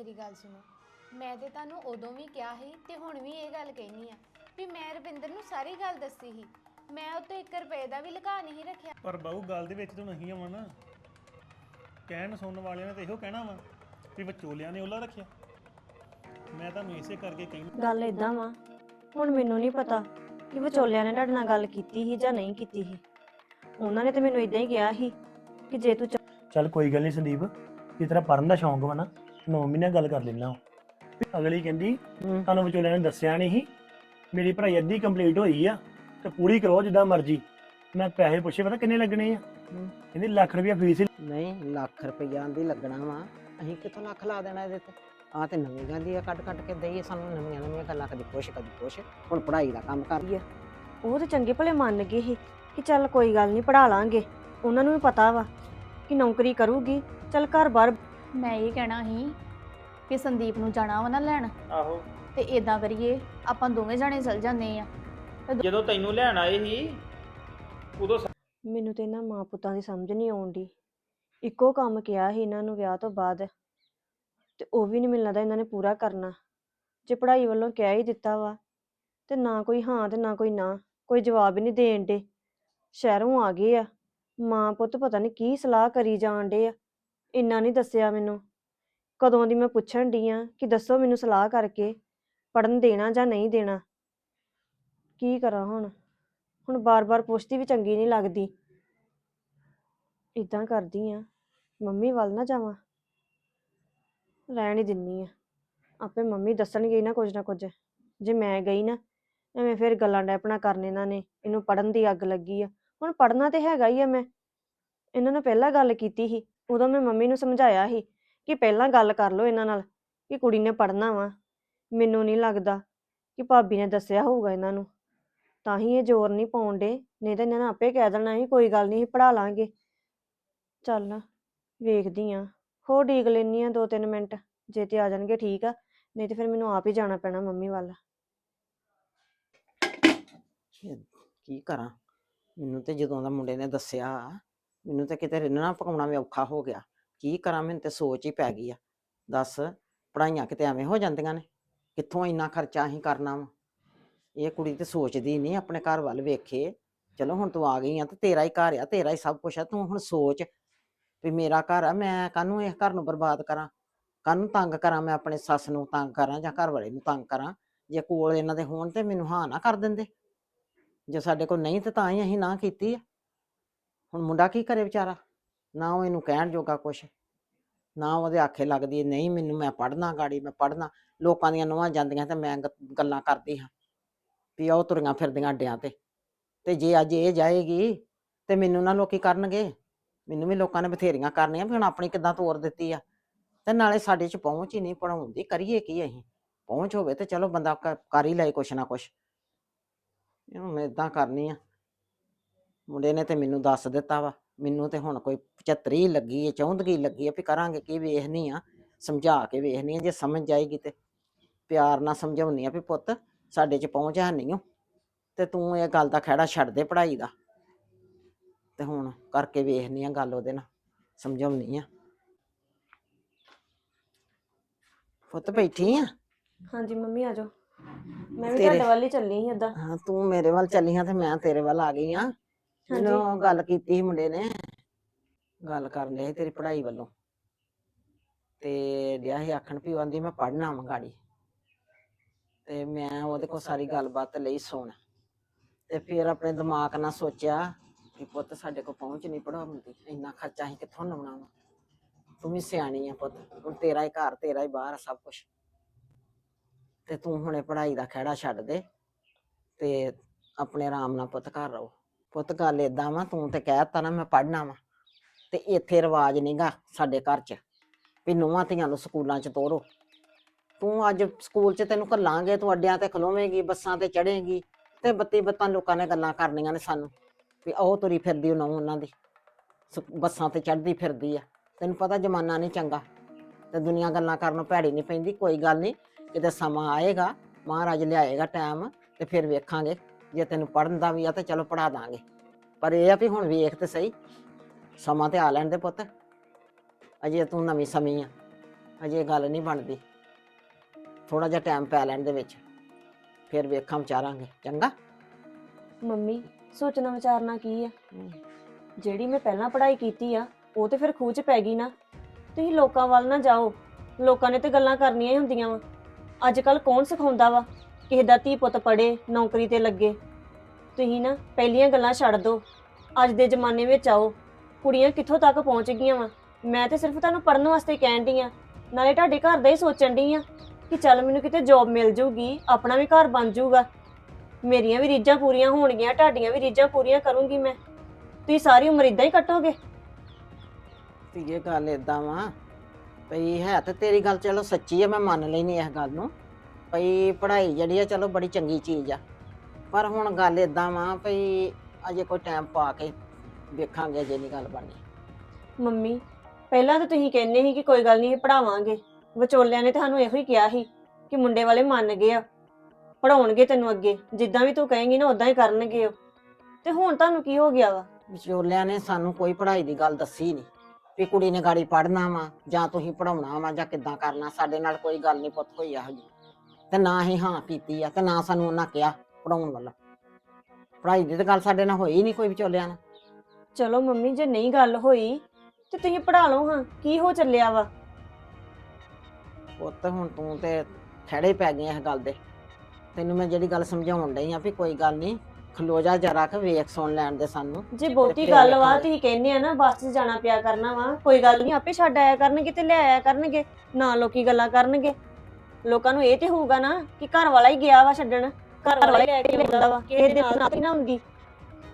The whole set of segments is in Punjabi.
ਮੇਰੀ ਗੱਲ ਸੁਣੋ। ਮੈਂ ਤੇ ਤੁਹਾਨੂੰ ਉਦੋਂ ਵੀ ਕਿਹਾ ਸੀ ਤੇ ਹੁਣ ਵੀ ਇਹ ਗੱਲ ਕਹਿਨੀ ਆ ਵੀ ਮੈਂ ਰਵਿੰਦਰ ਨੂੰ ਸਾਰੀ ਗੱਲ ਦੱਸੀ ਸੀ। ਮੈਂ ਉਹ ਤੋਂ 1 ਰੁਪਏ ਦਾ ਵੀ ਲੁਕਾ ਨਹੀਂ ਰੱਖਿਆ। ਪਰ ਬਾਹੂ ਗੱਲ ਦੇ ਵਿੱਚ ਤਾਂ ਨਹੀਂ ਆਵਾਂ ਨਾ। ਕਹਿਣ ਸੁਣਨ ਵਾਲਿਆਂ ਨੇ ਤਾਂ ਇਹੋ ਕਹਿਣਾ ਵਾ ਵੀ ਵਿਚੋਲਿਆਂ ਨੇ ਉਹਲਾ ਰੱਖਿਆ। ਮੈਂ ਤੁਹਾਨੂੰ ਇਸੇ ਕਰਕੇ ਕਹਿੰਦਾ ਗੱਲ ਇਦਾਂ ਵਾ ਹੁਣ ਮੈਨੂੰ ਨਹੀਂ ਪਤਾ ਕਿ ਵਿਚੋਲਿਆਂ ਨੇ ਤੁਹਾਡੇ ਨਾਲ ਗੱਲ ਕੀਤੀ ਸੀ ਜਾਂ ਨਹੀਂ ਕੀਤੀ ਸੀ। ਉਹਨਾਂ ਨੇ ਤੇ ਮੈਨੂੰ ਇਦਾਂ ਹੀ ਕਿਹਾ ਸੀ ਕਿ ਜੇ ਤੂੰ ਚ- ਚੱਲ ਕੋਈ ਗੱਲ ਨਹੀਂ ਸੰਦੀਪ ਜੇ ਤੇਰਾ ਪੜਨ ਦਾ ਸ਼ੌਂਕ ਵਾ ਨਾ। ਨੌ ਮਹੀਨੇ ਗੱਲ ਕਰ ਲੈਣਾ ਅਗਲੀ ਕਹਿੰਦੀ ਤੁਹਾਨੂੰ ਵਿਚੋਲਿਆਂ ਨੇ ਦੱਸਿਆ ਨਹੀਂ ਸੀ ਮੇਰੀ ਪੜ੍ਹਾਈ ਅੱਧੀ ਕੰਪਲੀਟ ਹੋਈ ਆ ਤੇ ਪੂਰੀ ਕਰੋ ਜਿੱਦਾਂ ਮਰਜ਼ੀ। ਮੈਂ ਪੈਸੇ ਪੁੱਛੇ ਪਤਾ ਕਿੰਨੇ ਲੱਗਣੇ ਆ? ਹੂੰ। ਕਹਿੰਦੀ ਲੱਖ ਰੁਪਇਆ ਫੀਸ ਨਹੀਂ ਲੱਖ ਰੁਪਈਆ ਦੀ ਲੱਗਣਾ ਵਾ। ਅਸੀਂ ਕਿੱਥੋਂ ਲੱਖ ਲਾ ਦੇਣਾ ਇਹਦੇ ਤੇ? ਆ ਤੇ ਨਵੀਂ ਗਾਂਦੀ ਆ ਕੱਢ ਕੱਢ ਕੇ ਦਈਏ ਸਾਨੂੰ ਨਵੀਆਂ ਨਵੀਆਂ ਗੱਲਾਂ ਕਦੀ ਕੁਛ ਕਦੀ ਕੁਛ ਹੁਣ ਪੜ੍ਹਾਈ ਦਾ ਕੰਮ ਕਰ ਉਹ ਤੇ ਚੰਗੇ ਭਲੇ ਮੰਨ ਗਏ ਸੀ ਕਿ ਚੱਲ ਕੋਈ ਗੱਲ ਨਹੀਂ ਪੜਾ ਲਾਂਗੇ। ਉਹਨਾਂ ਨੂੰ ਵੀ ਪਤਾ ਵਾ ਕਿ ਨੌਕਰੀ ਕਰੂਗੀ ਚੱਲ ਘਰ-ਬਾਰ ਮੈਂ ਇਹ ਕਹਿਣਾ ਸੀ ਕਿ ਸੰਦੀਪ ਨੂੰ ਜਾਣਾ ਵਾ ਨਾ ਲੈਣ। ਆਹੋ। ਤੇ ਇਦਾਂ ਕਰੀਏ ਆਪਾਂ ਦੋਵੇਂ ਜਾਣੇ ਚੱਲ ਜਾਂਦੇ ਆ। ਜਦੋਂ ਤੈਨੂੰ ਲੈਣ ਆਏ ਸੀ ਉਦੋਂ ਸ- ਮੈਨੂੰ ਤੇ ਇਹਨਾਂ ਮਾਂ ਪੁੱਤਾਂ ਦੀ ਸਮਝ ਨਹੀਂ ਆਉਂਦੀ ਇੱਕੋ ਕੰਮ ਕਿਹਾ ਸੀ ਇਹਨਾਂ ਨੂੰ ਵਿਆਹ ਤੋਂ ਬਾਅਦ ਤੇ ਉਹ ਵੀ ਨਹੀਂ ਮੈਨੂੰ ਲੱਗਦਾ ਇਹਨਾਂ ਨੇ ਪੂਰਾ ਕਰਨਾ। ਜੇ ਪੜ੍ਹਾਈ ਵੱਲੋਂ ਕਹਿ ਹੀ ਦਿੱਤਾ ਵਾ ਤੇ ਨਾ ਕੋਈ ਹਾਂ ਤੇ ਨਾ ਕੋਈ ਨਾ ਕੋਈ ਜਵਾਬ ਹੀ ਨਹੀਂ ਦੇਣ ਦੇ ਸ਼ਹਿਰੋਂ ਆ ਗਏ ਆ। ਮਾਂ ਪੁੱਤ ਪਤਾ ਨਹੀਂ ਕੀ ਸਲਾਹ ਕਰੀ ਜਾਣ ਡੇ ਆ। ਇੰਨਾ ਨਹੀਂ ਦੱਸਿਆ ਮੈਨੂੰ। ਕਦੋਂ ਦੀ ਮੈਂ ਪੁੱਛਣ ਡਈ ਆ ਕਿ ਦੱਸੋ ਮੈਨੂੰ ਸਲਾਹ ਕਰਕੇ ਪੜਨ ਦੇਣਾ ਜਾਂ ਨਹੀਂ ਦੇਣਾ? ਕੀ ਕਰਾਂ ਹੁਣ? ਹੁਣ ਬਾਰ-ਬਾਰ ਪੁੱਛਦੀ ਵੀ ਚੰਗੀ ਨਹੀਂ ਲੱਗਦੀ। ਇਦਾਂ ਕਰਦੀ ਆ, ਮੰਮੀ ਵੱਲ ਨਾ ਜਾਵਾਂ। ਰਹਿਣ ਹੀ ਦਿੰਨੀ ਆ। ਆਪੇ ਮੰਮੀ ਦੱਸਣਗੇ ਹੀ ਨਾ ਕੁਝ ਨਾ ਕੁਝ। ਜੇ ਮੈਂ ਗਈ ਨਾ, ਐਵੇਂ ਫਿਰ ਗੱਲਾਂ ਡੈਪਣਾ ਕਰਨ ਇਹਨਾਂ ਨੇ, ਇਹਨੂੰ ਪੜਨ ਦੀ ਅੱਗ ਲੱਗੀ ਆ। ਹੁਣ ਪੜਨਾ ਤੇ ਹੈਗਾ ਹੀ ਆ ਮੈਂ। ਇਹਨਾਂ ਨੇ ਪਹਿਲਾਂ ਗੱਲ ਕੀਤੀ ਸੀ। ਉਦੋਂ ਮੈਂ ਮੰਮੀ ਨੂੰ ਸਮਝਾਇਆ ਸੀ ਕਿ ਪਹਿਲਾਂ ਗੱਲ ਕਰ ਲਓ ਇਹਨਾਂ ਨਾਲ ਕਿ ਕੁੜੀ ਨੇ ਪੜਨਾ ਵਾ। ਮੈਨੂੰ ਨਹੀਂ ਲੱਗਦਾ ਕਿ ਭਾਬੀ ਨੇ ਦੱਸਿਆ ਹੋਊਗਾ ਇਹਨਾਂ ਨੂੰ। ਤਾਂ ਹੀ ਇਹ ਜ਼ੋਰ ਨਹੀਂ ਪਾਉਣ ਨਹੀਂ ਤਾਂ ਇਹਨਾਂ ਨੇ ਆਪੇ ਕਹਿ ਦੇਣਾ ਸੀ, ਕੋਈ ਗੱਲ ਨਹੀਂ ਪੜਾ ਲਾਂਗੇ। ਚੱਲ ਵੇਖਦੀ ਆ। ਹੋਰ ਡੀਕ ਲੈਨੀ ਆ ਦੋ ਤਿੰਨ ਮਿੰਟ, ਜੇ ਤੇ ਆ ਜਾਣਗੇ ਠੀਕ ਆ, ਨਹੀਂ ਤੇ ਫਿਰ ਮੈਨੂੰ ਆਪ ਹੀ ਜਾਣਾ ਪੈਣਾ ਮੰਮੀ ਵੱਲ। ਕੀ ਕਰਾਂ? ਮੈਨੂੰ ਤੇ ਜਦੋਂ ਦਾ ਮੁੰਡੇ ਨੇ ਦੱਸਿਆ ਮੈਨੂੰ ਤਾਂ ਕਿਤੇ ਰਿੰਨਣਾ ਪਕਾਉਣਾ ਵੀ ਔਖਾ ਹੋ ਗਿਆ। ਕੀ ਕਰਾਂ, ਮੈਨੂੰ ਤੇ ਸੋਚ ਹੀ ਪੈ ਗਈ ਆ। ਦੱਸ ਪੜਾਈਆਂ ਕਿਤੇ ਐਵੇਂ ਹੋ ਜਾਂਦੀਆਂ ਨੇ? ਕਿੱਥੋਂ ਇੰਨਾ ਖਰਚਾ ਅਸੀਂ ਕਰਨਾ ਵਾ? ਇਹ ਕੁੜੀ ਤੇ ਸੋਚਦੀ ਨਹੀਂ ਆਪਣੇ ਘਰ ਵੱਲ ਵੇਖੇ। ਚਲੋ ਹੁਣ ਤੂੰ ਆ ਗਈ ਆ ਤੇ ਤੇਰਾ ਹੀ ਘਰ ਆ, ਤੇਰਾ ਹੀ ਸਭ ਕੁਝ ਆ, ਤੂੰ ਹੁਣ ਸੋਚ ਵੀ ਮੇਰਾ ਘਰ ਆ, ਮੈਂ ਕਾਹਨੂੰ ਇਸ ਘਰ ਨੂੰ ਬਰਬਾਦ ਕਰਾਂ? ਕਾਹਨੂੰ ਤੰਗ ਕਰਾਂ ਮੈਂ ਆਪਣੇ ਸੱਸ ਨੂੰ ਤੰਗ ਕਰਾਂ ਜਾਂ ਘਰ ਵਾਲੇ ਨੂੰ ਤੰਗ ਕਰਾਂ? ਜੇ ਕੋਲ ਇਹਨਾਂ ਦੇ ਹੋਣ ਤੇ ਮੈਨੂੰ ਹਾਂ ਨਾ ਕਰ ਦਿੰਦੇ। ਜੇ ਸਾਡੇ ਕੋਲ ਨਹੀਂ ਤੇ ਤਾਂ ਹੀ ਅਸੀਂ ਨਾ ਕੀਤੀ ਆ। ਹੁਣ ਮੁੰਡਾ ਕੀ ਕਰੇ ਵਿਚਾਰਾ? ਨਾ ਉਹ ਇਹਨੂੰ ਕਹਿਣ ਜੋਗਾ ਕੁਛ, ਨਾ ਉਹਦੇ ਆਖੇ ਲੱਗਦੀ ਨਹੀਂ, ਮੈਨੂੰ ਮੈਂ ਪੜਨਾ ਗਾੜੀ, ਮੈਂ ਪੜਨਾ ਲੋਕਾਂ ਦੀਆਂ ਨੋਹਾਂ ਜਾਂਦੀਆਂ ਤੇ ਮੈਂ ਗ- ਗੱਲਾਂ ਕਰਦੀ ਹਾਂ ਵੀ ਉਹ ਤੁਰੀਆਂ ਫਿਰਦੀਆਂ ਅੱਡਿਆਂ ਤੇ। ਤੇ ਜੇ ਅੱਜ ਇਹ ਜਾਏਗੀ ਤੇ ਮੈਨੂੰ ਨਾ ਲੋਕੀ ਕਰਨਗੇ। ਮੈਨੂੰ ਵੀ ਲੋਕਾਂ ਨੇ ਬਥੇਰੀਆਂ ਕਰਨੀਆਂ ਵੀ ਹੁਣ ਆਪਣੀ ਕਿੱਦਾਂ ਤੋਰ ਦਿੱਤੀ ਆ। ਤੇ ਨਾਲੇ ਸਾਡੇ ਚ ਪਹੁੰਚ ਹੀ ਨਹੀਂ ਪੜਾਉਣ ਦੀ ਕਰੀਏ ਕੀ ਅਸੀਂ? ਪਹੁੰਚ ਹੋਵੇ ਤੇ ਚਲੋ ਬੰਦਾ ਕ- ਕਰ ਹੀ ਲਏ ਕੁਛ ਨਾ ਕੁਛ। ਇਹਨੂੰ ਮੈਂ ਇਦਾਂ ਕਰਨੀ ਆ। ਮੁੰਡੇ ਨੇ ਤੇ ਮੈਨੂੰ ਦੱਸ ਦਿੱਤਾ ਵਾ ਮੈਨੂੰ ਤੇ ਹੁਣ ਕੋਈ 75 ਹੀ ਲੱਗੀ ਹੈ 34 ਲੱਗੀ ਹੈ ਵੀ ਕਰਾਂਗੇ ਕੀ ਵੇਖਣੀ ਆ ਸਮਝਾ ਕੇ ਵੇਖਣੀ ਆ ਜੇ ਸਮਝ ਜਾਏਗੀ ਤੇ ਪਿਆਰ ਨਾਲ ਸਮਝਾਉਣੀ ਆ ਵੀ ਪੁੱਤ ਸਾਡੇ ਚ ਪਹੁੰਚ ਹੈ ਨਹੀਂ ਓ ਤੇ ਤੂੰ ਇਹ ਗੱਲ ਦਾ ਖਹਿੜਾ ਛੱਡ ਦੇ ਪੜ੍ਹਾਈ ਦਾ ਤੇ ਹੁਣ ਕਰਕੇ ਵੇਖਣੀ ਆ ਗੱਲ ਉਹਦੇ ਨਾਲ ਸਮਝਾਉਣੀ ਆ। ਪੁੱਤ ਬੈਠੀ ਆ? ਹਾਂਜੀ ਮੰਮੀ ਆ ਜਾਓ ਮੈਂ ਵੀ ਤੇਰੇ- ਤੁਹਾਡੇ ਵੱਲ ਹੀ ਚੱਲੀ ਸੀ ਓਦਾਂ ਹਾਂ ਤੂੰ ਮੇਰੇ ਵੱਲ ਚੱਲੀ ਆ ਤੇ ਮੈਂ ਤੇਰੇ ਵੱਲ ਆ ਗਈ ਆ। ਮੈਨੂੰ ਗੱਲ ਕੀਤੀ ਸੀ ਮੁੰਡੇ ਨੇ, ਗੱਲ ਕਰਨ ਲਈ ਤੇਰੀ ਪੜ੍ਹਾਈ ਵੱਲੋਂ। ਤੇ ਡਿਆ ਸੀ ਆਖਣ ਵੀ ਉਹ ਆਂਦੀ ਮੈਂ ਪੜ੍ਹਨਾ ਵਾਂ ਤੇ ਮੈਂ ਉਹਦੇ ਕੋਲ ਸਾਰੀ ਗੱਲਬਾਤ ਲਈ ਸੁਣ। ਤੇ ਫਿਰ ਆਪਣੇ ਦਿਮਾਗ ਨਾਲ ਸੋਚਿਆ ਕਿ ਪੁੱਤ ਸਾਡੇ ਕੋਲ ਪਹੁੰਚ ਨਹੀਂ ਪੜਾਉਂਦੀ ਇੰਨਾ ਖਰਚਾ ਅਸੀਂ ਕਿੱਥੋਂ ਲਾਉਣਾ ਵਾ? ਤੂੰ ਵੀ ਸਿਆਣੀ ਆ ਪੁੱਤ, ਹੁਣ ਤੇਰਾ ਹੀ ਘਰ, ਤੇਰਾ ਹੀ ਬਾਹਰ ਆ ਸਭ ਕੁਝ ਤੇ ਤੂੰ ਹੁਣੇ ਪੜ੍ਹਾਈ ਦਾ ਖਹਿੜਾ ਛੱਡ ਦੇ ਤੇ ਆਪਣੇ ਆਰਾਮ ਨਾਲ ਪੁੱਤ ਘਰ ਰਹੋ। ਪੁੱਤ ਗੱਲ ਏਦਾਂ ਵਾ, ਤੂੰ ਤੇ ਕਹਿਤਾ ਨਾ ਮੈਂ ਪੜ੍ਹਨਾ ਵਾ, ਤੇ ਇੱਥੇ ਰਿਵਾਜ ਨਹੀਂਗਾ ਸਾਡੇ ਘਰ 'ਚ, ਵੀ ਨੂੰਹਾਂ ਧੀਆਂ ਨੂੰ ਸਕੂਲਾਂ 'ਚ ਤੋਰੋ। ਤੂੰ ਅੱਜ ਸਕੂਲ 'ਚ ਤੈਨੂੰ ਘੱਲਾਂਗੇ, ਤੂੰ ਅੱਡਿਆਂ ਤੇ ਖਲੋਵੇਂਗੀ, ਬੱਸਾਂ ਤੇ ਚੜ੍ਹੇਂਗੀ, ਤੇ ਬੱਤੀ ਬੱਤਾਂ ਲੋਕਾਂ ਨੇ ਗੱਲਾਂ ਕਰਨੀਆਂ ਨੇ ਸਾਨੂੰ, ਵੀ ਉਹ ਤੁਰੀ ਫਿਰਦੀ ਉਹ ਉਹਨਾਂ ਦੀ, ਸ- ਬੱਸਾਂ ਤੇ ਚੜ੍ਹਦੀ ਫਿਰਦੀ ਆ। ਤੈਨੂੰ ਪਤਾ ਜ਼ਮਾਨਾ ਨਹੀਂ ਚੰਗਾ, ਤੇ ਦੁਨੀਆ ਗੱਲਾਂ ਕਰਨ ਨੂੰ ਭੈੜੀ ਨਹੀਂ ਪੈਂਦੀ, ਕੋਈ ਗੱਲ ਨਹੀਂ ਕਿਤੇ ਸਮਾਂ ਆਏਗਾ, ਮਹਾਰਾਜ ਲਿਆਏਗਾ ਟਾਈਮ, ਤੇ ਫਿਰ ਵੇਖਾਂਗੇ। ਜੇ ਤੈਨੂੰ ਪੜਨ ਦਾ ਵੀ ਆ ਤਾਂ ਚਲੋ ਪੜਾ ਦਾਂਗੇ। ਪਰ ਇਹ ਆ ਵੀ ਹੁਣ ਵੇਖ ਤੇ ਸਹੀ। ਸਮਾਂ ਤੇ ਆ ਲੈਣ ਦੇ ਪੁੱਤ। ਅਜੇ ਤੂੰ ਨਵੀਂ ਸਮੀ ਆ। ਅਜੇ ਗੱਲ ਨਹੀਂ ਬਣਦੀ। ਥੋੜਾ ਜਿਹਾ ਟਾਈਮ ਪੈ ਲੈਣ ਦੇ ਵਿੱਚ। ਫਿਰ ਵੇਖਾਂ ਵਿਚਾਰਾਂਗੇ। ਚੰਗਾ? ਮੰਮੀ, ਸੋਚਣਾ ਵਿਚਾਰਨਾ ਕੀ ਆ? ਜਿਹੜੀ ਮੈਂ ਪਹਿਲਾਂ ਪੜ੍ਹਾਈ ਕੀਤੀ ਆ, ਉਹ ਤੇ ਫਿਰ ਖੂਹ 'ਚ ਪੈ ਗਈ ਨਾ। ਤੁਸੀਂ ਲੋਕਾਂ ਵੱਲ ਨਾ ਜਾਓ। ਲੋਕਾਂ ਨੇ ਤੇ ਗੱਲਾਂ ਕਰਨੀਆਂ ਹੀ ਹੁੰਦੀਆਂ ਵਾ। ਅੱਜ ਕੱਲ ਕੌਣ ਸਿਖਾਉਂਦਾ ਵਾ? ਕਿਸੇ ਦਾ ਧੀ ਪੁੱਤ ਪੜੇ ਨੌਕਰੀ ਤੇ ਲੱਗੇ। ਤੁਸੀਂ ਨਾ ਪਹਿਲੀਆਂ ਗੱਲਾਂ ਛੱਡ ਦਿਓ। ਅੱਜ ਦੇ ਜ਼ਮਾਨੇ ਵਿੱਚ ਆਓ। ਕੁੜੀਆਂ ਕਿੱਥੋਂ ਤੱਕ ਪਹੁੰਚ ਗਈਆਂ ਵਾ? ਮੈਂ ਤੇ ਸਿਰਫ ਤੁਹਾਨੂੰ ਪੜਨ ਵਾਸਤੇ ਕਹਿਣ ਡਈ ਆ। ਨਾਲੇ ਤੁਹਾਡੇ ਘਰ ਦਾ ਹੀ ਸੋਚਣ ਡਈ ਆ ਕਿ ਚੱਲ ਮੈਨੂੰ ਕਿਤੇ ਜੌਬ ਮਿਲ ਜੂਗੀ, ਆਪਣਾ ਵੀ ਘਰ ਬਣ ਜੂਗਾ। ਮੇਰੀਆਂ ਵੀ ਰੀਝਾਂ ਪੂਰੀਆਂ ਹੋਣਗੀਆਂ, ਤੁਹਾਡੀਆਂ ਵੀ ਰੀਝਾਂ ਪੂਰੀਆਂ ਕਰੂੰਗੀ ਮੈਂ। ਤੁਸੀਂ ਸਾਰੀ ਉਮਰ ਇਦਾਂ ਹੀ ਕੱਟੋਗੇ? ਤੇ ਗੱਲ ਏਦਾਂ ਵਾ। ਭਈ ਹੈ ਤੇ ਤੇਰੀ ਗੱਲ ਚਲੋ ਸੱਚੀ ਹੈ ਮੈਂ ਮੰਨ ਲੈਣੀ ਇਸ ਗੱਲ ਨੂੰ। ਭਈ ਪੜ੍ਹਾਈ ਜਿਹੜੀ ਆ ਚਲੋ ਬੜੀ ਚੰਗੀ ਚੀਜ਼ ਆ। ਪਰ ਹੁਣ ਗੱਲ ਏਦਾਂ ਵਾ ਭਈ ਅਜੇ ਕੋਈ ਟਾਈਮ ਪਾ ਕੇ ਵੇਖਾਂਗੇ ਜੇ ਨਹੀਂ ਗੱਲ ਬਣਨੀ ਮੰਮੀ ਪਹਿਲਾਂ ਤਾਂ ਤੁਸੀਂ ਕਹਿੰਦੇ ਸੀ ਕਿ ਕੋਈ ਗੱਲ ਨਹੀਂ ਪੜਾਵਾਂਗੇ ਵਿਚੋਲਿਆਂ ਨੇ ਤੁਹਾਨੂੰ ਇਹੋ ਹੀ ਕਿਹਾ ਸੀ ਕਿ ਮੁੰਡੇ ਵਾਲੇ ਮੰਨ ਗਏ ਆ। ਪੜਾਉਣਗੇ ਤੈਨੂੰ ਅੱਗੇ ਜਿੱਦਾਂ ਵੀ ਤੂੰ ਕਹੇਂਗੀ ਨਾ ਉਦਾਂ ਹੀ ਕਰਨਗੇ ਉਹ। ਤੇ ਹੁਣ ਤੁਹਾਨੂੰ ਕੀ ਹੋ ਗਿਆ ਵਾ? ਵਿਚੋਲਿਆਂ ਨੇ ਸਾਨੂੰ ਕੋਈ ਪੜ੍ਹਾਈ ਦੀ ਗੱਲ ਦੱਸੀ ਨਹੀਂ ਵੀ ਕੁੜੀ ਨੇ ਗਾੜੀ ਪੜ੍ਹਨਾ ਵਾ ਜਾਂ ਤੁਸੀਂ ਪੜਾਉਣਾ ਵਾ ਜਾਂ ਕਿੱਦਾਂ ਕਰਨਾ ਸਾਡੇ ਨਾਲ ਕੋਈ ਗੱਲ ਨਹੀਂ ਪੁੱਤ ਹੋਈ ਇਹੋ ਜੀ ਤੇ ਨਾ ਹੀ ਹਾਂ ਕੀਤੀ ਆ ਤੇ ਨਾ ਸਾਨੂੰ ਉਹਨਾਂ ਕਿਹਾ ਪੜਾਉਣ ਵੱਲ। ਪੜ੍ਹਾਈ ਦੀ ਤਾਂ ਗੱਲ ਸਾਡੇ ਨਾਲ ਹੋਈ ਨਹੀਂ ਕੋਈ ਵਿਚੋਲਿਆਂ ਨਾਲ। ਚਲੋ ਮੰਮੀ ਜੇ ਨਹੀਂ ਗੱਲ ਹੋਈ ਤੇ ਤੁਸੀਂ ਪੜਾ ਲਓ ਹਾਂ ਕੀ ਹੋ ਚੱਲਿਆ ਵਾ? ਪੁੱਤ ਹੁਣ ਤੂੰ ਤੇ ਖੜੇ ਪੈ ਗਈ ਇਸ ਗੱਲ ਦੇ। ਤੈਨੂੰ ਮੈਂ ਜਿਹੜੀ ਗੱਲ ਸਮਝਾਉਣ ਡਈ ਆ ਵੀ ਕੋਈ ਗੱਲ ਨਹੀਂ ਖਲੋ ਜਾ ਜਰਾ ਕਿ ਵੇਖ ਸੁਣ ਲੈਣ ਦੇ ਸਾਨੂੰ। ਜੇ ਬਹੁਤੀ ਫਿਰ ਗੱਲ ਵਾ ਵੇਖਾਂਗੇ। ਤੁਸੀਂ ਕਹਿੰਦੇ ਆ ਨਾ ਬੱਸ 'ਚ ਜਾਣਾ ਪਿਆ ਕਰਨਾ ਵਾ ਕੋਈ ਗੱਲ ਨਹੀਂ ਆਪੇ ਛੱਡ ਆਇਆ ਕਰਨਗੇ ਤੇ ਲੈ ਆਇਆ ਕਰਨਗੇ ਨਾ ਲੋਕੀ ਗੱਲਾਂ ਕਰਨਗੇ। ਲੋਕਾਂ ਨੂੰ ਇਹ ਤੇ ਹੋਊਗਾ ਨਾ ਕਿ ਘਰ ਵਾਲਾ ਹੀ ਗਿਆ ਵਾ ਛੱਡਣ ਘਰ ਵਾਲਾ ਹੀ ਲੈ ਕੇ ਆਉਂਦਾ ਵਾ ਕਿਸੇ ਦੇ ਨਾਲ ਨਾ ਹੁੰਦੀ।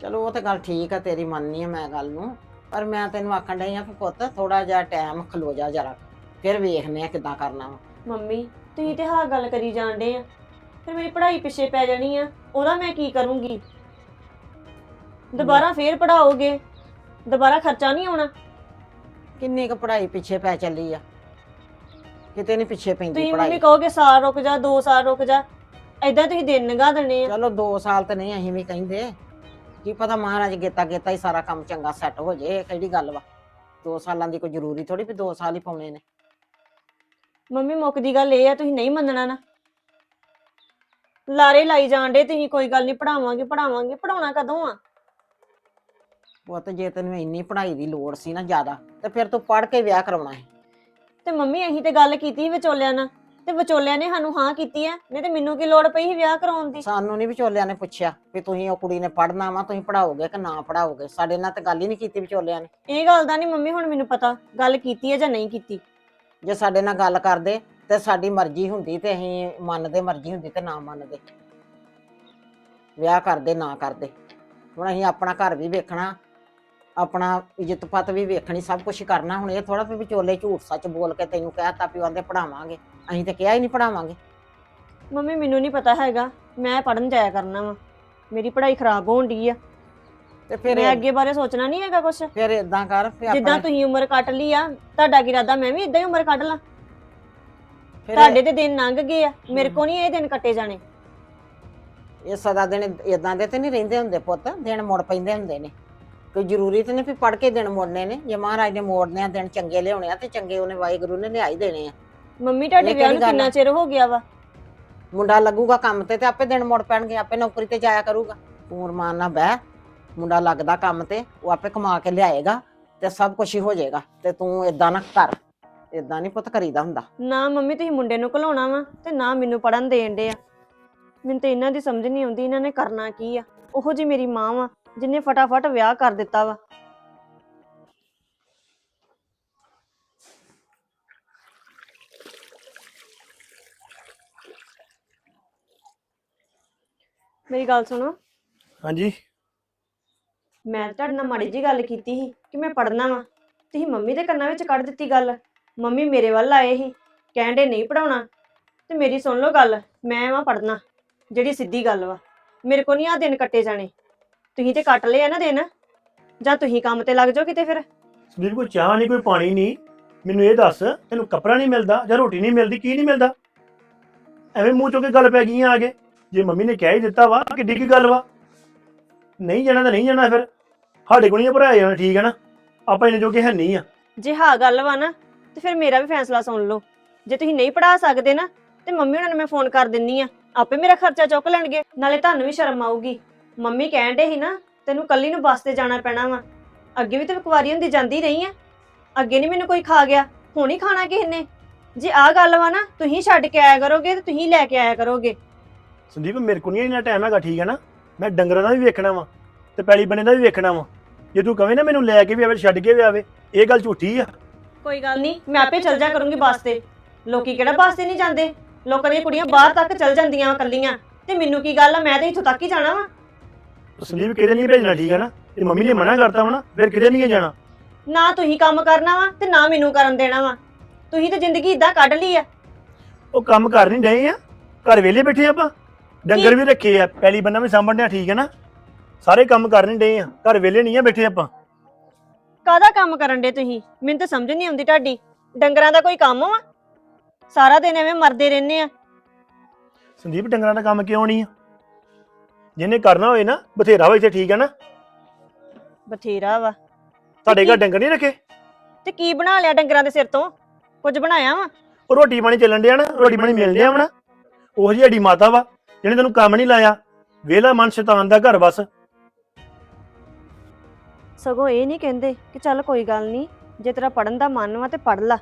ਚਲੋ ਉਹ ਤੇ ਗੱਲ ਠੀਕ ਆ ਤੇਰੀ ਮੰਨਨੀ ਆ ਮੈਂ ਗੱਲ ਨੂੰ ਪਰ ਮੈਂ ਤੈਨੂੰ ਆਖਣ ਡਈ ਆ ਕਿ ਪੁੱਤ ਥੋੜਾ ਜਿਹਾ ਟਾਈਮ ਖਲੋ ਜਾ ਜਰਾ ਫਿਰ ਵੇਖਨੇ ਆ ਕਿੱਦਾਂ ਕਰਨਾ ਵਾ। ਮੰਮੀ ਤੁਸੀਂ ਤੇ ਹਾਂ ਗੱਲ ਕਰੀ ਜਾਂਦੇ ਆ ਫਿਰ ਮੇਰੀ ਪੜ੍ਹਾਈ ਪਿੱਛੇ ਪੈ ਜਾਣੀ ਆ ਉਹਦਾ ਮੈਂ ਕੀ ਕਰੂੰਗੀ? ਦੁਬਾਰਾ ਫੇਰ ਪੜਾਓਗੇ ਦੁਬਾਰਾ ਖਰਚਾ ਨਹੀਂ ਆਉਣਾ? ਕਿੰਨੀ ਕੁ ਪੜ੍ਹਾਈ ਪਿੱਛੇ ਪੈ ਚੱਲੀ ਆ? ਕਿਤੇ ਨਹੀਂ ਪਿੱਛੇ ਪੈਂਦੀ ਤੁਸੀਂ ਮੰਮੀ ਪੜ੍ਹਾਈ ਕਹੋਗੇ ਸਾਲ ਰੁਕ ਜਾ 2 ਸਾਲ ਰੁਕ ਜਾ ਐਦਾਂ ਤੁਸੀਂ ਦਿਨ ਲੰਘਾ ਦੇਣੇ ਆ। ਚਲੋ 2 ਸਾਲ ਤੇ ਨਹੀਂ ਅਸੀਂ ਵੀ ਕਹਿੰਦੇ। ਕੀ ਪਤਾ ਮਹਾਰਾਜ ਗੇਤਾ ਗੇਤਾ ਹੀ ਸਾਰਾ ਕੰਮ ਚੰਗਾ ਸੈੱਟ ਹੋ ਜੇ ਇਹ ਕਿਹੜੀ ਗੱਲ ਵਾ? 2 ਸਾਲਾਂ ਦੀ ਕੋਈ ਜ਼ਰੂਰੀ ਥੋੜੀ ਵੀ 2 ਸਾਲ ਹੀ ਪਾਉਣੇ ਨੇ। ਮੰਮੀ ਮੁੱਕ ਦੀ ਗੱਲ ਇਹ ਆ ਤੁਸੀਂ ਨਹੀਂ ਮੰਨਣਾ ਨਾ। ਲਾਰੇ ਲਾਈ ਜਾਂਦੇ ਤੁਸੀਂ ਕੋਈ ਗੱਲ ਨਹੀਂ ਪੜਾਵਾਂਗੇ ਪੜਾਵਾਂਗੇ ਪੜਾਉਣਾ ਕਦੋਂ ਆ? ਪੁੱਤ ਜੇ ਤੈਨੂੰ ਇੰਨੀ ਪੜ੍ਹਾਈ ਦੀ ਲੋੜ ਸੀ ਨਾ ਜ਼ਿਆਦਾ ਤੇ ਫਿਰ ਤੂੰ ਪੜ੍ਹ ਕੇ ਵਿਆਹ ਕਰਾਉਣਾ ਹੈ ਤੇ ਮੰਮੀ ਅਸੀਂ ਤੇ ਗੱਲ ਕੀਤੀ ਸੀ ਵਿਚੋਲਿਆਂ ਨਾਲ ਤੇ ਵਿਚੋਲਿਆਂ ਨੇ ਸਾਨੂੰ ਹਾਂ ਕੀਤੀ ਆ ਨਹੀਂ ਤੇ ਮੈਨੂੰ ਕੀ ਲੋੜ ਪਈ ਸੀ ਵਿਆਹ ਕਰਾਉਣ ਦੀ? ਸਾਨੂੰ ਨਹੀਂ ਵਿਚੋਲਿਆਂ ਨੇ ਪੁੱਛਿਆ ਵੀ ਤੁਸੀਂ ਉਹ ਕੁੜੀ ਨੇ ਪੜ੍ਹਨਾ ਵਾ ਤੁਸੀਂ ਪੜਾਓਗੇ ਕਿ ਨਾ ਪੜਾਓਗੇ ਸਾਡੇ ਨਾਲ ਤੇ ਗੱਲ ਹੀ ਨਹੀਂ ਕੀਤੀ ਵਿਚੋਲਿਆਂ ਨੇ। ਇਹ ਗੱਲ ਦਾ ਨਹੀਂ ਮੰਮੀ ਹੁਣ ਮੈਨੂੰ ਪਤਾ ਗੱਲ ਕੀਤੀ ਹੈ ਜਾਂ ਨਹੀਂ ਕੀਤੀ। ਜੇ ਸਾਡੇ ਨਾਲ ਗੱਲ ਕਰਦੇ ਤੇ ਸਾਡੀ ਮਰਜ਼ੀ ਹੁੰਦੀ ਤੇ ਅਸੀਂ ਮੰਨਦੇ ਮਰਜ਼ੀ ਹੁੰਦੀ ਤੇ ਨਾ ਮੰਨਦੇ। ਵਿਆਹ ਕਰਦੇ ਨਾ ਕਰਦੇ। ਹੁਣ ਅਸੀਂ ਆਪਣਾ ਘਰ ਵੀ ਵੇਖਣਾ ਆਪਣਾ ਇੱਜ਼ਤ ਪਤ ਵੀ ਵੇਖਣੀ ਸਭ ਕੁਝ ਕਰਨਾ ਹੁਣ ਇਹ ਥੋੜਾ ਵੀ ਵਿਚੋਲੇ ਝੂਠ ਸੱਚ ਬੋਲ ਕੇ ਤੈਨੂੰ ਕਹਿਤਾ ਵੀ ਆਂਦੇ ਪੜਾਵਾਂਗੇ ਅਸੀਂ ਤੇ ਕਿਹਾ ਹੀ ਨਹੀਂ ਪੜਾਵਾਂਗੇ ਮੰਮੀ ਮੈਨੂੰ ਨਹੀਂ ਪਤਾ ਹੈਗਾ ਮੈਂ ਪੜਨ ਜਾਇਆ ਕਰਨਾ ਵਾ। ਮੇਰੀ ਪੜ੍ਹਾਈ ਖਰਾਬ ਹੋਣ ਡਈ ਆ। ਤੇ ਫਿਰ ਮੈਂ ਅੱਗੇ ਬਾਰੇ ਸੋਚਣਾ ਨਹੀਂ ਹੈਗਾ ਕੁਛ। ਫਿਰ ਇਦਾਂ ਕਰ ਫਿਰ ਜਿੱਦਾਂ ਆਪਣਾ ਤੁਸੀਂ ਉਮਰ ਕੱਟ ਲਈ ਆ ਤੁਹਾਡਾ ਕੀ ਇਰਾਦਾ ਮੈਂ ਵੀ ਇਦਾਂ ਹੀ ਉਮਰ ਕੱਢ ਲਾਂ। ਫਿਰ ਤੁਹਾਡੇ ਤੇ ਦਿਨ ਲੰਘ ਗਏ ਆ ਮੇਰੇ ਕੋ ਨਹੀਂ ਇਹ ਦਿਨ ਕੱਟੇ ਜਾਣੇ। ਇਹ ਸਦਾ ਦਿਨ ਇਦਾਂ ਦੇ ਤੇ ਨਹੀਂ ਰਹਿੰਦੇ ਹੁੰਦੇ ਪੁੱਤ ਦਿਨ ਮੁੜ ਪੈਂਦੇ ਹੁੰਦੇ ਨੇ। ਕੋਈ ਜ਼ਰੂਰੀ ਤੇ ਨਹੀਂ ਵੀ ਪੜ ਕੇ ਦਿਨ ਮੋੜਨੇ ਨੇ। ਜੇ ਮਹਾਰਾਜ ਨੇ ਮੋੜਨੇ ਆ ਦਿਨ ਚੰਗੇ ਲਿਆਉਣੇ ਆ ਤੇ ਚੰਗੇ ਉਹਨੇ ਵਾਹਿਗੁਰੂ ਨੇ ਲਿਆਈ ਦੇਣੇ ਆ। ਮੰਮੀ ਤੁਹਾਡੇ ਵਿਆਹ ਨੂੰ ਕਿੰਨਾ? ਚਿਰ ਹੋ ਗਿਆ ਵਾ? ਮੁੰਡਾ ਲੱਗੂਗਾ ਕੰਮ ਤੇ ਤੇ ਆਪੇ ਦਿਨ ਮੁੜ ਪੈਣਗੇ ਆਪੇ ਨੌਕਰੀ ਤੇ ਜਾਇਆ ਕਰੂਗਾ। ਤੂੰ ਰਮਾਨ ਨਾਲ ਬਹਿ ਮੁੰਡਾ ਲੱਗਦਾ ਕੰਮ ਤੇ ਉਹ ਆਪੇ ਕਮਾ ਕੇ ਲਿਆਏਗਾ ਤੇ ਸਭ ਕੁਝ ਹੀ ਹੋ ਜਾਏਗਾ ਤੇ ਤੂੰ ਇਦਾਂ ਨਾ ਕਰ ਇਦਾਂ ਨਹੀਂ ਪੁੱਤ ਕਰੀਦਾ ਹੁੰਦਾ। ਨਾ ਮੰਮੀ ਤੁਸੀਂ ਮੁੰਡੇ ਨੂੰ ਘਲਾਉਣਾ ਵਾ ਤੇ ਨਾ ਮੈਨੂੰ ਪੜਨ ਦੇਣ ਦੇ ਆ। ਮੈਨੂੰ ਤੇ ਇਹਨਾਂ ਦੀ ਸਮਝ ਨਹੀਂ ਆਉਂਦੀ ਇਹਨਾਂ ਨੇ ਕਰਨਾ ਕੀ ਆ? ਉਹੋ ਜੀ ਮੇਰੀ ਮਾਂ ਵਾ ਜਿਨੇ ਫਟਾਫਟ ਵਿਆਹ ਕਰ ਦਿੱਤਾ ਵਾ। ਮੇਰੀ ਗੱਲ ਸੁਣੋ। ਹਾਂਜੀ। ਮੈਂ ਤੁਹਾਡੇ ਨਾਲ ਮਾੜੀ ਜੀ ਗੱਲ ਕੀਤੀ ਸੀ ਕਿ ਮੈਂ ਪੜਨਾ ਵਾ। ਤੁਸੀਂ ਮੰਮੀ ਦੇ ਕੰਨਾਂ ਵਿੱਚ ਕੱਢ ਦਿੱਤੀ ਗੱਲ। ਮੰਮੀ ਮੇਰੇ ਵੱਲ ਆਏ ਸੀ ਕਹਿੰਦੇ ਨਹੀਂ ਪੜਾਉਣਾ ਤੇ ਮੇਰੀ ਸੁਣ ਲਓ ਗੱਲ ਮੈਂ ਵਾ ਪੜਨਾ ਜਿਹੜੀ ਸਿੱਧੀ ਗੱਲ ਵਾ। ਮੇਰੇ ਕੋ ਨਹੀਂ ਆ ਦਿਨ ਕੱਟੇ ਜਾਣੇ। ਤੁਸੀਂ ਤੇ ਕੱਟ ਲਏ ਆ ਨਾ ਦਿਨ ਜਾਂ ਤੁਸੀਂ ਕੰਮ ਤੇ ਲੱਗ ਜਾਓ ਕਿਤੇ ਫਿਰ? ਸੰਦੀਪ ਕੋਈ ਚਾਹ ਨਹੀਂ ਕੋਈ ਪਾਣੀ ਨਹੀਂ। ਮੈਨੂੰ ਇਹ ਦੱਸ ਤੈਨੂੰ ਕੱਪੜਾ ਨਹੀਂ ਮਿਲਦਾ ਜਾਂ ਰੋਟੀ ਨਹੀਂ ਮਿਲਦੀ ਕੀ ਨਹੀਂ ਮਿਲਦਾ? ਐਵੇਂ ਮੂੰਹ ਚੋਂ ਕੇ ਗੱਲ ਪੈ ਗਈਆਂ ਆ ਕੇ। ਜੇ ਮੰਮੀ ਨੇ ਕਹਿ ਹੀ ਦਿੱਤਾ ਵਾ ਕਿੱਡੀ ਕੀ ਗੱਲ ਵਾ? ਨਹੀਂ ਜਾਣਾ ਤਾਂ ਨਹੀਂ ਜਾਣਾ ਫਿਰ। ਸਾਡੇ ਕੋਲ ਨਹੀਂ ਭਰਾਇਆ ਜਾਣਾ ਠੀਕ ਹੈ ਨਾ? ਆਪਾਂ ਇਹਨੇ ਜੋਗੇ ਹੈ ਨਹੀਂ ਆ। ਜੇ ਹਾਂ ਗੱਲ ਵਾ ਨਾ ਤੇ ਫਿਰ ਮੇਰਾ ਵੀ ਫੈਸਲਾ ਸੁਣ ਲਓ। ਜੇ ਤੁਸੀਂ ਨਹੀਂ ਪੜਾ ਸਕਦੇ ਨਾ ਤੇ ਮੰਮੀ ਉਹਨਾਂ ਨੂੰ ਮੈਂ ਫੋਨ ਕਰ ਦਿੰਨੀ ਆ। ਆਪੇ ਮੇਰਾ ਖਰਚਾ ਚੁੱਕ ਲੈਣਗੇ ਨਾਲੇ ਤੁਹਾਨੂੰ ਵੀ ਸ਼ਰਮ ਆਊਗੀ। ਮੰਮੀ ਕਹਿਣ ਡੇ ਸੀ ਨਾ ਤੈਨੂੰ ਕੱਲੀ ਨੂੰ ਬੱਸ ਤੇ ਜਾਣਾ ਪੈਣਾ ਵਾ। ਅੱਗੇ ਵੀ ਤੇ ਕੁਵਾਰੀ ਹੁੰਦੀ ਜਾਂਦੀ ਰਹੀ ਆ। ਅੱਗੇ ਨਹੀਂ ਮੈਨੂੰ ਕੋਈ ਖਾ ਗਿਆ ਹੁਣ ਹੀ ਖਾਣਾ ਕਿਸੇ ਨੇ। ਜੇ ਆਹ ਗੱਲ ਵਾ ਨਾ ਤੁਸੀਂ ਛੱਡ ਕੇ ਆਇਆ ਕਰੋਗੇ ਤੇ ਤੁਸੀਂ ਲੈ ਕੇ ਆਇਆ ਕਰੋਗੇ। ਸੰਦੀਪ ਮੇਰੇ ਕੋਲ ਨਹੀਂ ਇੰਨਾ ਟਾਈਮ ਹੈਗਾ ਠੀਕ ਹੈ ਨਾ? ਮੈਂ ਡੰਗਰਾਂ ਦਾ ਵੀ ਵੇਖਣਾ ਵਾ ਤੇ ਪੈਲੀ ਬਣੇ ਦਾ ਵੀ ਵੇਖਣਾ ਵਾ। ਜੇ ਤੂੰ ਕਵੇਂ ਨਾ ਮੈਨੂੰ ਲੈ ਕੇ ਵੀ ਆਵੇ ਛੱਡ ਕੇ ਵੀ ਆਵੇ ਇਹ ਗੱਲ ਝੂਠੀ ਆ। ਕੋਈ ਗੱਲ ਨਹੀਂ ਮੈਂ ਆਪੇ ਚੱਲ ਜਾ ਕਰੂੰਗੀ ਬੱਸ ਤੇ। ਲੋਕੀ ਕਿਹੜਾ ਬੱਸ ਤੇ ਨਹੀਂ ਜਾਂਦੇ? ਲੋਕਾਂ ਦੀਆਂ ਕੁੜੀਆਂ ਬਾਹਰ ਤੱਕ ਚੱਲ ਜਾਂਦੀਆਂ ਵਾ ਕੱਲੀਆਂ ਤੇ ਮੈਨੂੰ ਕੀ ਗੱਲ ਆ ਮੈਂ ਤੇ ਇੱਥੋਂ ਤੱਕ ਹੀ ਜਾਣਾ ਵਾ। ਸੰਦੀਪ ਕਿਤੇ ਨਹੀਂ ਭੇਜਣਾ ਠੀਕ ਹੈ ਨਾ? ਤੇ ਮੰਮੀ ਨੇ ਮਨਾ ਕਰਤਾ ਵਾ ਨਾ ਫਿਰ ਕਿਤੇ ਨਹੀਂ ਜਾਣਾ? ਨਾ ਤੁਸੀਂ ਕੰਮ ਕਰਨਾ ਵਾ ਤੇ ਨਾ ਮੈਨੂੰ ਕਰਨ ਦੇਣਾ ਵਾ। ਤੁਸੀਂ ਤਾਂ ਜ਼ਿੰਦਗੀ ਇਦਾਂ ਕੱਢ ਲਈ ਆ। ਉਹ ਕੰਮ ਕਰ ਨਹੀਂ ਡਏ ਆ। ਘਰ ਵਿਹਲੇ ਬੈਠੇ ਆਪਾਂ। ਡੰਗਰ ਵੀ ਰੱਖੇ ਆ। ਪੈਲੀ ਬੰਨਾ ਵੀ ਸਾਂਭਣ ਡਿਆ ਠੀਕ ਹੈ ਨਾ? ਸਾਰੇ ਕੰਮ ਕਰ ਨਹੀਂ ਡਏ ਆ। ਘਰ ਵਿਹਲੇ ਨਹੀਂ ਆ ਬੈਠੇ ਆਪਾਂ। ਕਾਹਦਾ ਕੰਮ ਕਰਨ ਦੇ ਤੁਸੀਂ? ਮੈਨੂੰ ਤਾਂ ਸਮਝ ਨਹੀਂ ਆਉਂਦੀ ਤੁਹਾਡੀ। ਡੰਗਰਾਂ ਦਾ ਕੋਈ ਕੰਮ ਵਾ? ਸਾਰਾ ਦਿਨ ਐਵੇਂ ਮਰਦੇ ਰਹਿੰਦੇ ਆ। ਸੰਦੀਪ ਡੰਗਰਾਂ ਦਾ ਕੰਮ ਕਿਉਂ ਨਹੀਂ ਆ? ਜਿਹਨੇ ਕਰਨਾ ਹੋਏ ਨਾ ਬਥੇਰਾ ਹੋਏ ਇੱਥੇ ਠੀਕ ਹੈ ਨਾ? ਬਥੇਰਾ ਵਾ। ਤੁਹਾਡੇ ਘਰ ਡੰਗਰ ਨਹੀਂ ਰੱਖੇ? ਤੇ ਕੀ ਬਣਾ ਲਿਆ ਡੰਗਰਾਂ ਦੇ ਸਿਰ ਤੋਂ? ਕੁਝ ਬਣਾਇਆ ਵਾ? ਉਹ ਰੋਟੀ ਪਾਣੀ ਚੱਲਣ ਡਿਆ ਨਾ ਰੋਟੀ ਪਾਣੀ ਮਿਲ ਡਿਆ ਵਾ ਨਾ ਉਹ ਜਿਹੀ ਸਾਡੀ ਮਾਤਾ ਵਾ ਜਿਹਨੇ ਤੈਨੂੰ ਕੰਮ ਨਹੀਂ ਲਾਇਆ। ਵੇਲਾ ਮਨ ਸ਼ੈਤਾਨ ਦਾ ਘਰ ਬਸ। ਸਗੋਂ ਇਹ ਨਹੀਂ ਕਹਿੰਦੇ ਕਿ ਚੱਲ ਕੋਈ ਗੱਲ ਨਹੀਂ ਜੇ ਤੇਰਾ ਪੜਨ ਦਾ ਮਨ ਵਾ ਤੇ ਪੜ ਲਾ।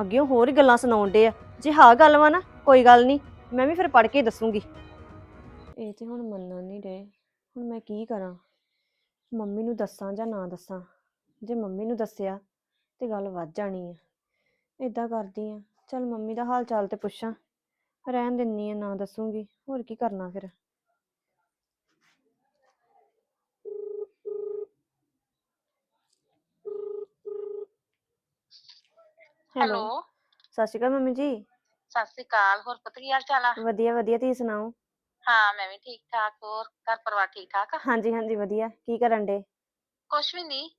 ਅੱਗੇ ਹੋਰ ਗੱਲਾਂ ਸੁਣਾਉਣ ਡੇ ਆ। ਜੇ ਹਾਂ ਗੱਲ ਵਾ ਨਾ ਕੋਈ ਗੱਲ ਨਹੀਂ ਮੈਂ ਵੀ ਫਿਰ ਪੜ ਕੇ ਦੱਸੂਗੀ। ਇਹ ਤੇ ਹੁਣ ਮੰਨਣ ਨਹੀਂ ਡੇ ਹੁਣ ਮੈਂ ਕੀ ਕਰਾਂ? ਮੰਮੀ ਨੂੰ ਦੱਸਾਂ ਜਾਂ ਨਾ ਦੱਸਾਂ? ਜੇ ਮੰਮੀ ਨੂੰ ਦੱਸਿਆ ਤੇ ਗੱਲ ਵੱਧ ਜਾਣੀ ਆ। ਇਦਾਂ ਕਰਦੀ ਆ। ਚੱਲ ਮੰਮੀ ਦਾ ਹਾਲ ਚਾਲ ਤੇ ਪੁੱਛਾਂ। ਰਹਿਣ ਦਿੰਨੀ ਆ ਨਾ ਦੱਸੂਗੀ। ਹੋਰ ਕੀ ਕਰਨਾ ਫਿਰ? ਹੈਲੋ। ਸਤਿ ਸ਼੍ਰੀ ਅਕਾਲ ਮੰਮੀ ਜੀ। ਸਤਿ ਸ੍ਰੀ ਅਕਾਲ। ਹੋਰ ਪੁੱਤ ਕੀ ਹਾਲ ਚਾਲ ਆ? ਵਧੀਆ ਵਧੀਆ ਤੁਸੀਂ ਸੁਣਾਓ? ਹਾਂ ਮੈਂ ਵੀ ਠੀਕ ਠਾਕ ਹੋਰ ਘਰ ਪਰਿਵਾਰ ਠੀਕ ਠਾਕ ਆ? ਹਾਂਜੀ ਹਾਂਜੀ ਵਧੀਆ। ਕੀ ਕਰਨ ਡੇ ਕੁਛ ਵੀ ਨਹੀਂ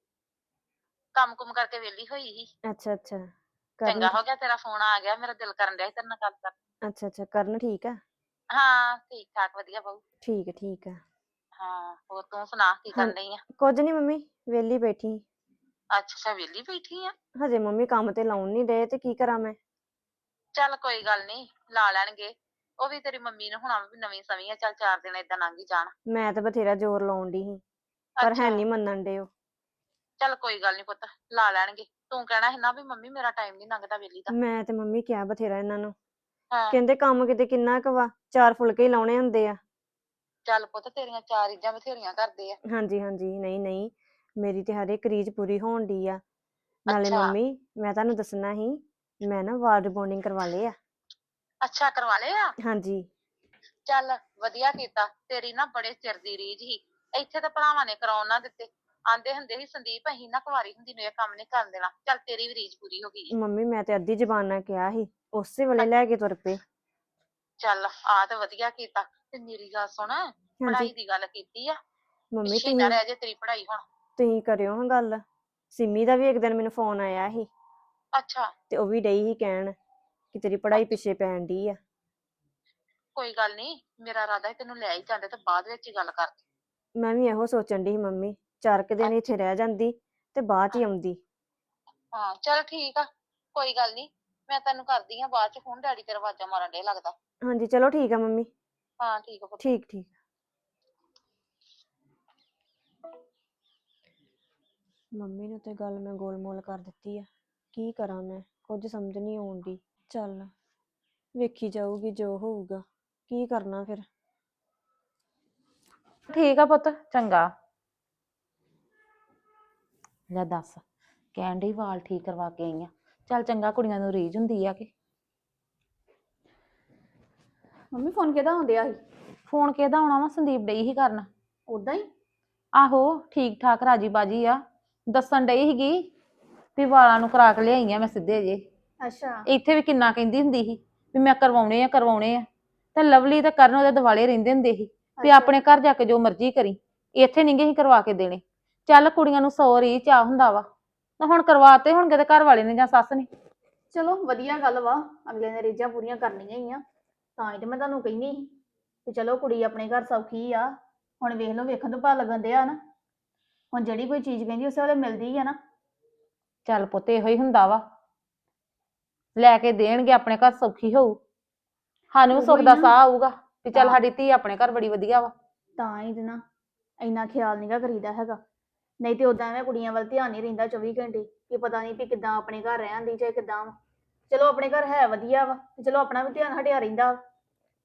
ਕੰਮ ਕੁਮ ਕਰਕੇ ਵਿਹਲੀ ਹੋਈ ਸੀ। ਅੱਛਾ ਅੱਛਾ। ਕਰਨ ਚੰਗਾ ਹੋ ਗਿਆ ਤੇਰਾ ਫੋਨ ਆ ਗਿਆ ਮੇਰਾ ਦਿਲ ਕਰਨ ਡਿਆ ਸੀ ਤੇਰੇ ਨਾਲ ਗੱਲ ਕਰ ਅੱਛਾ ਅੱਛਾ। ਕਰਨ ਠੀਕ ਆ? ਹਾਂ ਠੀਕ ਠਾਕ ਵਧੀਆ ਬਾਊ ਠੀਕ ਆ ਠੀਕ ਆ। ਹਾਂ ਹੋਰ ਤੂੰ ਸੁਣਾ ਕੀ ਹਾਂ। ਕਰਨ ਡਈ ਆ? ਕੁਝ ਨਹੀਂ ਮੰਮੀ ਵਿਹਲੀ ਬੈਠੀ। ਅੱਛਾ ਅੱਛਾ ਵਿਹਲੀ ਬੈਠੀ ਆ? ਹਜੇ ਮੰਮੀ ਕੰਮ ਤੇ ਲਾਉਣ ਨਹੀਂ ਡਏ ਤੇ ਕੀ ਕਰਾਂ ਮੈਂ? ਚੱਲ ਕੋਈ ਗੱਲ ਨਹੀਂ ਲਾ ਲੈਣਗੇ। ਉਹ ਵੀ ਤੇਰੀ ਮੰਮੀ ਨੂੰ ਹੁਣਾ ਵੀ ਨਵੀਂ ਸਵੀਂ ਆ ਚੱਲ ਚਾਰ ਦਿਨ ਏਦਾਂ ਲੰਘ ਹੀ ਜਾਣ। ਮੈਂ ਤਾਂ ਬਥੇਰਾ ਜ਼ੋਰ ਲਾਉਣ ਦੀ ਸੀ ਪਰ ਹੈ ਅੱਛਾ, ਨਹੀਂ ਮੰਨਣ ਡੇ ਉਹ। ਚੱਲ ਕੋਈ ਗੱਲ ਨਹੀਂ ਪੁੱਤ ਲਾ ਲੈਣਗੇ। ਤੂੰ ਕਹਿਣਾ ਸੀ ਨਾ ਵੀ ਮੰਮੀ ਮੇਰਾ ਟਾਈਮ ਨਹੀਂ ਲੰਘਦਾ ਵਿਹਲੀ ਦਾ। ਮੈਂ ਤੇ ਮੰਮੀ ਕਿਹਾ ਬਥੇਰਾ ਇਹਨਾਂ ਨੂੰ। ਹਾਂ। ਕਹਿੰਦੇ ਕੰਮ ਕਿਤੇ ਕਿੰਨਾ ਕੁ ਵਾ ਚਾਰ ਫੁਲਕੇ ਹੀ ਲਾਉਣੇ ਹੁੰਦੇ ਆ। ਚੱਲ ਪੁੱਤ ਤੇਰੀਆਂ ਚਾਰ ਇੱਜਾਂ ਬਥੇਰੀਆਂ ਕਰਦੇ ਆ। ਹਾਂਜੀ ਹਾਂਜੀ ਨਹੀਂ ਨਹੀਂ ਮੇਰੀ ਤੇ ਹਰ ਇੱਕ ਰੀਝ ਪੂਰੀ ਹੋਣ ਦੀ ਆ। ਨਾਲੇ ਅੱਛਾ। ਮੰਮੀ ਮੈਂ ਤੁਹਾਨੂੰ ਦੱਸਣਾ ਸੀ ਮੈਂ ਨਾ ਵਾਲ ਰਿਬੋਨਿੰਗ ਕਰਵਾ ਲਏ ਆ। ਅੱਛਾ ਕਰਵਾ ਲਏ ਆ ਹਾਂਜੀ। ਚੱਲ ਵਧੀਆ ਕੀਤਾ ਤੇਰੀ ਨਾ ਬੜੇ ਚਿਰ ਦੀ ਰੀਝ ਸੀ। ਇੱਥੇ ਤਾਂ ਭਰਾਵਾਂ ਨੇ ਕਰਾਉਣ ਨਾ ਦਿੱਤੇ। ਆਂਦੇ ਹੁੰਦੇ ਸੀ ਸੰਦੀਪ ਅਸੀਂ ਨਾ ਕੁਵਾਰੀ ਹੁੰਦੀ ਨੂੰ ਇਹ ਕੰਮ ਨਹੀਂ ਕਰਨ ਦੇਣਾ। ਚੱਲ ਤੇਰੀ ਵੀ ਰੀਝ ਪੂਰੀ ਹੋ ਗਈ। ਮੰਮੀ ਮੈਂ ਤੇ ਅੱਧੀ ਜ਼ਬਾਨ ਨਾਲ ਕਿਹਾ ਸੀ ਉਸੇ ਵੇਲੇ ਲੈ ਕੇ ਤੁਰ ਪਏ। ਚੱਲ ਆ ਤੇ ਵਧੀਆ ਕੀਤਾ। ਤੇ ਮੇਰੀ ਗੱਲ ਸੁਣ ਪੜ੍ਹਾਈ ਹਾਂਜੀ। ਦੀ ਗੱਲ ਕੀਤੀ ਆ। ਮੰਮੀ ਪਿੱਛੇ ਨਾ ਤੁਸੀਂ ਰਹਿ ਜੇ ਤੇਰੀ ਪੜ੍ਹਾਈ ਹੁਣ। ਤੁਸੀਂ ਕਰਿਓ ਹਾਂ ਗੱਲ। ਸਿੰਮੀ ਦਾ ਵੀ ਇੱਕ ਦਿਨ ਮੈਨੂੰ ਫੋਨ ਆਇਆ ਸੀ। ਅੱਛਾ। ਤੇ ਉਹ ਵੀ ਡਈ ਸੀ ਕਹਿਣ। ਕਿ ਤੇਰੀ ਪੜ੍ਹਾਈ ਪਿੱਛੇ ਪੈਣ ਡਈ ਆ? ਕੋਈ ਗੱਲ ਨਹੀਂ ਮੇਰਾ ਇਰਾਦਾ ਸੀ ਤੈਨੂੰ ਲੈ ਹੀ ਜਾਂਦੇ ਤੇ ਬਾਅਦ ਵਿੱਚ ਹੀ ਗੱਲ ਕਰ ਮੈਂ ਵੀ ਇਹੋ ਸੋਚਣ ਸੀ ਮੰਮੀ ਚਾਰ ਕੁ ਦਿਨ ਇੱਥੇ ਰਹਿ ਜਾਂਦੀ ਤੇ ਬਾਅਦ ਹੀ ਆਉਂਦੀ। ਹਾਂ ਚੱਲ ਠੀਕ ਆ ਕੋਈ ਗੱਲ ਨਹੀਂ ਮੈਂ ਤੈਨੂੰ ਕਰਦੀ ਆ ਬਾਅਦ ਚ ਫੋਨ ਡੈਡੀ ਤੇਰਾ ਆਵਾਜ਼ਾਂ ਮਾਰਨ ਡੇ ਲੱਗਦਾ। ਹਾਂਜੀ ਚਲੋ ਠੀਕ ਆ ਮੰਮੀ। ਹਾਂ ਠੀਕ ਆ ਪੁੱਤ। ਠੀਕ ਠੀਕ। ਮੰਮੀ ਨੂੰ ਤੇ ਗੱਲ ਮੈਂ ਗੋਲਮੋਲ ਕਰ ਦਿੱਤੀ ਆ ਕੀ ਕਰਾਂ ਮੈਂ ਕੁਝ ਸਮਝ ਨਹੀਂ ਆਉਂਦੀ ਚੱਲ ਵੇਖੀ ਜਾਊਗੀ ਜੋ ਹੋਊਗਾ। ਕੀ ਕਰਨਾ ਫਿਰ? ਠੀਕ ਆ ਪੁੱਤ ਚੰਗਾ। ਲੈ ਦੱਸ ਕਹਿਣ ਡਈ ਵਾਲ ਠੀਕ ਕਰਵਾ ਕੇ ਆਈ ਆ। ਚੱਲ ਚੰਗਾ ਕੁੜੀਆਂ ਨੂੰ ਰੀਝ ਹੁੰਦੀ ਆ ਕਿ? ਮੰਮੀ ਫੋਨ ਕਿਹਦਾ ਆਉਂਦਿਆ ਸੀ? ਫੋਨ ਕਿਹਦਾ ਆਉਣਾ ਵਾ? ਸੰਦੀਪ ਡਈ ਹੀ ਕਰਨ। ਉਦਾਂ ਹੀ? ਆਹੋ ਠੀਕ ਠਾਕ ਰਾਜੀ ਬਾਜੀ ਆ। ਦੱਸਣ ਡਈ ਸੀਗੀ ਵੀ ਵਾਲਾਂ ਨੂੰ ਕਰਾ ਕੇ ਲਿਆਈ ਆ ਮੈਂ ਸਿੱਧੇ ਜੇ। ਅੱਛਾ। ਇੱਥੇ ਵੀ ਕਿੰਨਾ ਕਹਿੰਦੀ ਹੁੰਦੀ ਸੀ ਵੀ ਮੈਂ ਕਰਵਾਉਣੇ ਆ ਕਰਵਾਉਣੇ ਆ। ਤੇ ਲਵਲੀ ਤੇ ਕਰਨ ਉਹਦੇ ਦਿਵਾਲੇ ਰਹਿੰਦੇ ਹੁੰਦੇ ਸੀ ਵੀ ਆਪਣੇ ਘਰ ਜਾ ਕੇ ਜੋ ਮਰਜ਼ੀ ਕਰੀ ਇੱਥੇ ਨਹੀਂ ਗਏ ਕਰਵਾ ਕੇ ਦੇਣੇ। ਚੱਲ ਕੁੜੀਆਂ ਨੂੰ ਸੌ ਰੀ ਚਾਹ ਹੁੰਦਾ ਵਾ ਤਾਂ ਹੁਣ ਕਰਵਾਤੇ ਹੁਣ ਕਿਤੇ ਘਰ ਵਾਲੇ ਨੇ ਜਾਂ ਸੱਸ ਨੇ। ਚਲੋ ਵਧੀਆ ਗੱਲ ਵਾ ਅਗਲੇ ਨੇ ਰੀਝਾਂ ਪੂਰੀਆਂ ਕਰਨੀਆਂ ਹੀ ਆ ਤਾਂ ਹੀ ਤੇ ਮੈਂ ਤੁਹਾਨੂੰ ਕਹਿੰਦੀ ਸੀ ਕਿ ਚਲੋ ਕੁੜੀ ਆਪਣੇ ਘਰ ਸੌਖੀ ਆ ਹੁਣ ਵੇਖ ਲਓ ਵੇਖਣ ਤੋਂ ਭਾ ਲੱਗਣ ਦਿਆ ਨਾ। ਹੁਣ ਜਿਹੜੀ ਕੋਈ ਚੀਜ਼ ਕਹਿੰਦੀ ਉਸੇ ਵੇਲੇ ਮਿਲਦੀ ਆ ਨਾ। ਚੱਲ ਪੁੱਤ ਇਹੋ ਹੀ ਹੁੰਦਾ ਵਾ। ਲੈ ਕੇ ਦੇਣਗੇ ਆਪਣੇ ਘਰ ਸੌਖੀ ਹੋਊ ਸਾਨੂੰ ਵੀ ਸੁੱਖ ਉਹੀ ਦਾ ਨਾ। ਸਾਹ ਆਊਗਾ ਵੀ ਚੱਲ ਹਾਂ। ਸਾਡੀ ਧੀ ਆਪਣੇ ਘਰ ਬੜੀ ਵਧੀਆ ਵਾ ਤਾਂ ਹੀ ਤੇ ਨਾ ਇੰਨਾ ਖਿਆਲ ਨਹੀਂਗਾ ਕਰੀਦਾ ਹੈਗਾ ਨਹੀਂ ਤੇ ਉਦਾਂ ਐਵੇਂ ਕੁੜੀਆਂ ਵੱਲ ਧਿਆਨ ਨਹੀਂ ਰਹਿੰਦਾ 24 ਘੰਟੇ ਕਿ ਪਤਾ ਨਹੀਂ ਵੀ ਕਿੱਦਾਂ ਆਪਣੇ ਘਰ ਰਹਿੰਦੀ ਚਾਹੇ ਕਿੱਦਾਂ ਵਾ ਚਲੋ ਆਪਣੇ ਘਰ ਹੈ ਵਧੀਆ ਵਾ ਤੇ ਚਲੋ ਆਪਣਾ ਵੀ ਧਿਆਨ ਹਟਿਆ ਰਹਿੰਦਾ ਵਾ।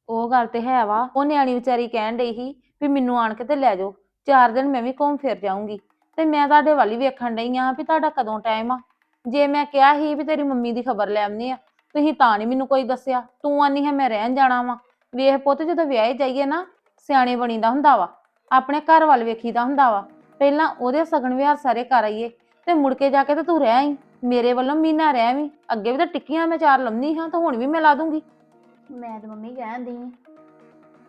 ਉਹ ਗੱਲ ਤੇ ਹੈ ਵਾ ਉਹ ਨਿਆਣੀ ਵਿਚਾਰੀ ਕਹਿਣ ਡਈ ਸੀ ਵੀ ਮੈਨੂੰ ਆਣ ਕੇ ਤੇ ਲੈ ਜਾਓ ਚਾਰ ਦਿਨ ਮੈਂ ਵੀ ਘੁੰਮ ਫਿਰ ਜਾਊਂਗੀ ਤੇ ਮੈਂ ਤੁਹਾਡੇ ਵੱਲ ਹੀ ਵੇਖਣ ਡਈ ਆ ਵੀ ਤੁਹਾਡਾ ਕਦੋਂ ਟਾਈਮ ਆ ਜੇ ਮੈਂ ਕਿਹਾ ਸੀ ਵੀ ਤੇਰੀ ਮੰਮੀ ਦੀ ਖਬਰ ਲੈ ਆਉਣੀ ਆ, ਤੁਸੀਂ ਤਾਂ ਨਹੀਂ ਮੈਨੂੰ ਕੋਈ ਦੱਸਿਆ। ਤੂੰ ਆਨੀ ਹੈ ਮੈਂ ਰਹਿਣ ਜਾਣਾ ਵਾ। ਵੇਖ ਪੁੱਤ, ਜਦੋਂ ਵਿਆਹੇ ਜਾਈਏ ਨਾ, ਸਿਆਣੇ ਬਣੀਦਾ ਹੁੰਦਾ ਵਾ। ਆਪਣੇ ਘਰ ਵੱਲ ਵੇਖੀਦਾ ਹੁੰਦਾ ਵਾ। ਪਹਿਲਾਂ ਉਹਦੇ ਸਗਨ ਵਿਹਾਰ ਸਾਰੇ ਕਰ ਆਈਏ, ਤੇ ਮੁੜ ਕੇ ਜਾ ਕੇ ਤੇ ਤੂੰ ਰਹਿ ਆਈ। ਮੇਰੇ ਵੱਲੋਂ ਮਹੀਨਾ ਰਹਿ ਵੀ, ਅੱਗੇ ਵੀ ਤਾਂ ਟਿੱਕੀਆਂ ਮੈਂ ਚਾਰ ਲੰਮੀ ਹਾਂ, ਤਾਂ ਹੁਣ ਵੀ ਮੈਂ ਲਾ ਦੂੰਗੀ। ਮੈਂ ਤੇ ਮੰਮੀ ਕਹਿੰਦੀ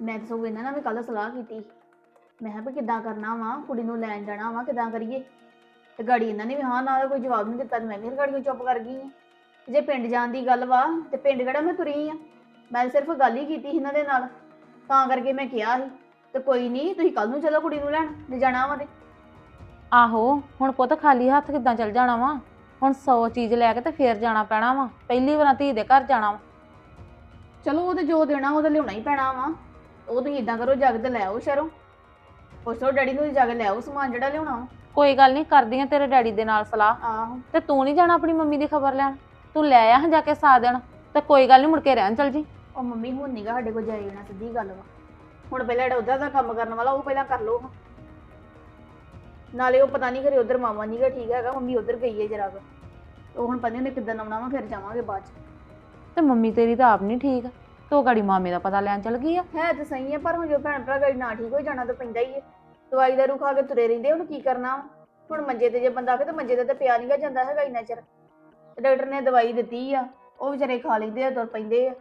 ਮੈਂ ਤਾਂ ਸਗੋਂ ਇਹਨਾਂ ਨਾਲ ਵੀ ਕੱਲ ਸਲਾਹ ਕੀਤੀ ਮੈਂ ਕਿਹਾ ਵੀ ਕਿੱਦਾਂ ਕਰਨਾ ਵਾ, ਕੁੜੀ ਨੂੰ ਲੈਣ ਜਾਣਾ ਵਾ, ਕਿੱਦਾਂ ਕਰੀਏ। ਤੇ ਗਾੜੀ ਇਹਨਾਂ ਨੇ ਵੀ ਹਾਂ ਨਾਲ ਕੋਈ ਜਵਾਬ ਨਹੀਂ ਦਿੱਤਾ ਤੇ ਮੈਂ ਵੀ ਗਾੜੀ ਚੁੱਪ ਕਰ ਗਈ ਆਂ। ਜੇ ਪਿੰਡ ਜਾਣ ਦੀ ਗੱਲ ਵਾ ਤੇ ਪਿੰਡ ਕਿਹੜਾ ਮੈਂ ਤੁਰੀ ਆ ਮੈਂ ਸਿਰਫ ਗੱਲ ਹੀ ਕੀਤੀ ਸੀ ਇਹਨਾਂ ਦੇ ਨਾਲ ਤਾਂ ਕਰਕੇ ਮੈਂ ਕਿਹਾ ਸੀ। ਤੇ ਕੋਈ ਨਹੀਂ ਤੁਸੀਂ ਕੱਲ ਨੂੰ ਚਲੋ ਕੁੜੀ ਨੂੰ ਲੈਣ ਜੇ ਜਾਣਾ ਵਾ ਤੇ। ਆਹੋ ਹੁਣ ਪੁੱਤ ਖਾਲੀ ਹੱਥ ਕਿੱਦਾਂ ਚੱਲ ਜਾਣਾ ਵਾ? ਹੁਣ 100 ਚੀਜ਼ ਲੈ ਕੇ ਤੇ ਫੇਰ ਜਾਣਾ ਪੈਣਾ ਵਾ। ਪਹਿਲੀ ਵਾਰ ਧੀ ਦੇ ਘਰ ਜਾਣਾ ਵਾ। ਚਲੋ ਉਹ ਤੇ ਜੋ ਦੇਣਾ ਉਹ ਤਾਂ ਲਿਆਉਣਾ ਹੀ ਪੈਣਾ ਵਾ। ਉਹ ਤੁਸੀਂ ਇਦਾਂ ਕਰੋ ਜਗ ਤੇ ਲੈ ਆਓ ਸ਼ਰੋਂ। ਪੁੱਛੋ ਡੈਡੀ ਨੂੰ ਜਾ ਕੇ ਲੈ ਆਓ ਸਮਾਨ ਜਿਹੜਾ ਲਿਆਉਣਾ ਵਾ। ਕੋਈ ਗੱਲ ਨਹੀਂ ਕਰਦੀ ਆ ਤੇਰੇ ਡੈਡੀ ਦੇ ਨਾਲ ਸਲਾਹ। ਆਹੋ। ਤੇ ਤੂੰ ਨਹੀਂ ਜਾਣਾ ਆਪਣੀ ਮੰਮੀ ਦੀ ਖਬਰ ਲੈਣ? ਤੂੰ ਲੈ ਆ ਜਾ ਕੇ ਸਾ ਦੇਣ ਤੇ ਕੋਈ ਗੱਲ ਨਹੀਂ ਮੁੜ ਕੇ ਰਹਿਣ ਚੱਲ ਜੀ। ਉਹ ਮੰਮੀ ਹੁਣ ਨੀਗਾ ਸਾਡੇ ਕੋਲ ਜਾਈ ਜਾਣਾ ਸਿੱਧੀ ਗੱਲ ਵਾ। ਹੁਣ ਪਹਿਲਾਂ ਜਿਹੜਾ ਉਧਰ ਦਾ ਕੰਮ ਕਰਨ ਵਾਲਾ ਉਹ ਪਹਿਲਾਂ ਕਰ ਲਓ ਨਾਲੇ ਉਹ ਪਤਾ ਨਹੀਂ ਘਰੇ ਉਧਰ ਮਾਮਾ ਨੀਗਾ ਠੀਕ ਹੈਗਾ ਮੰਮੀ ਉਧਰ ਗਈ ਹੈ ਜਰਾ। ਉਹ ਹੁਣ ਪਤਾ ਨਹੀਂ ਕਿੱਦਾਂ ਆਉਣਾ ਵਾ ਫਿਰ ਜਾਵਾਂਗੇ ਬਾਅਦ ਚ। ਤੇ ਮੰਮੀ ਤੇਰੀ ਤਾਂ ਆਪ ਨਹੀਂ ਠੀਕ ਤੂੰ ਗਾੜੀ ਮਾਮੇ ਦਾ ਪਤਾ ਲੈਣ ਚੱਲ ਗਈ ਆ। ਹੈ ਤਾਂ ਸਹੀ ਹੈ ਪਰ ਹੁਣ ਜੋ ਭੈਣ ਭਰਾ ਗਾੜੀ ਨਾ ਠੀਕ ਹੋ ਜਾਣਾ ਤਾਂ ਪੈਂਦਾ ਹੀ ਹੈ ਦਵਾਈ ਦਾ ਖਾ ਕੇ ਤੁਰੇ ਰਹਿੰਦੇ, ਹੁਣ ਕੀ ਕਰਨਾ? ਵਾ? ਹੁਣ ਮੰਜੇ ਤੇ ਜੇ ਬੰਦਾ ਆਵੇ ਤਾਂ ਮੰਜੇ ਤੇ ਤਾਂ ਪਿਆ ਨਹੀਂਗਾ ਜਾਂਦਾ ਹੈਗਾ ਇੰਨਾ ਚਿਰ। ਤੇ ਡਾਕਟਰ ਨੇ ਦਵਾਈ ਦਿੱਤੀ ਆ, ਉਹ ਵਿਚਾਰੇ ਖਾ ਲੈਂਦੇ ਆ, ਤੁਰ ਪੈਂਦੇ ਆ।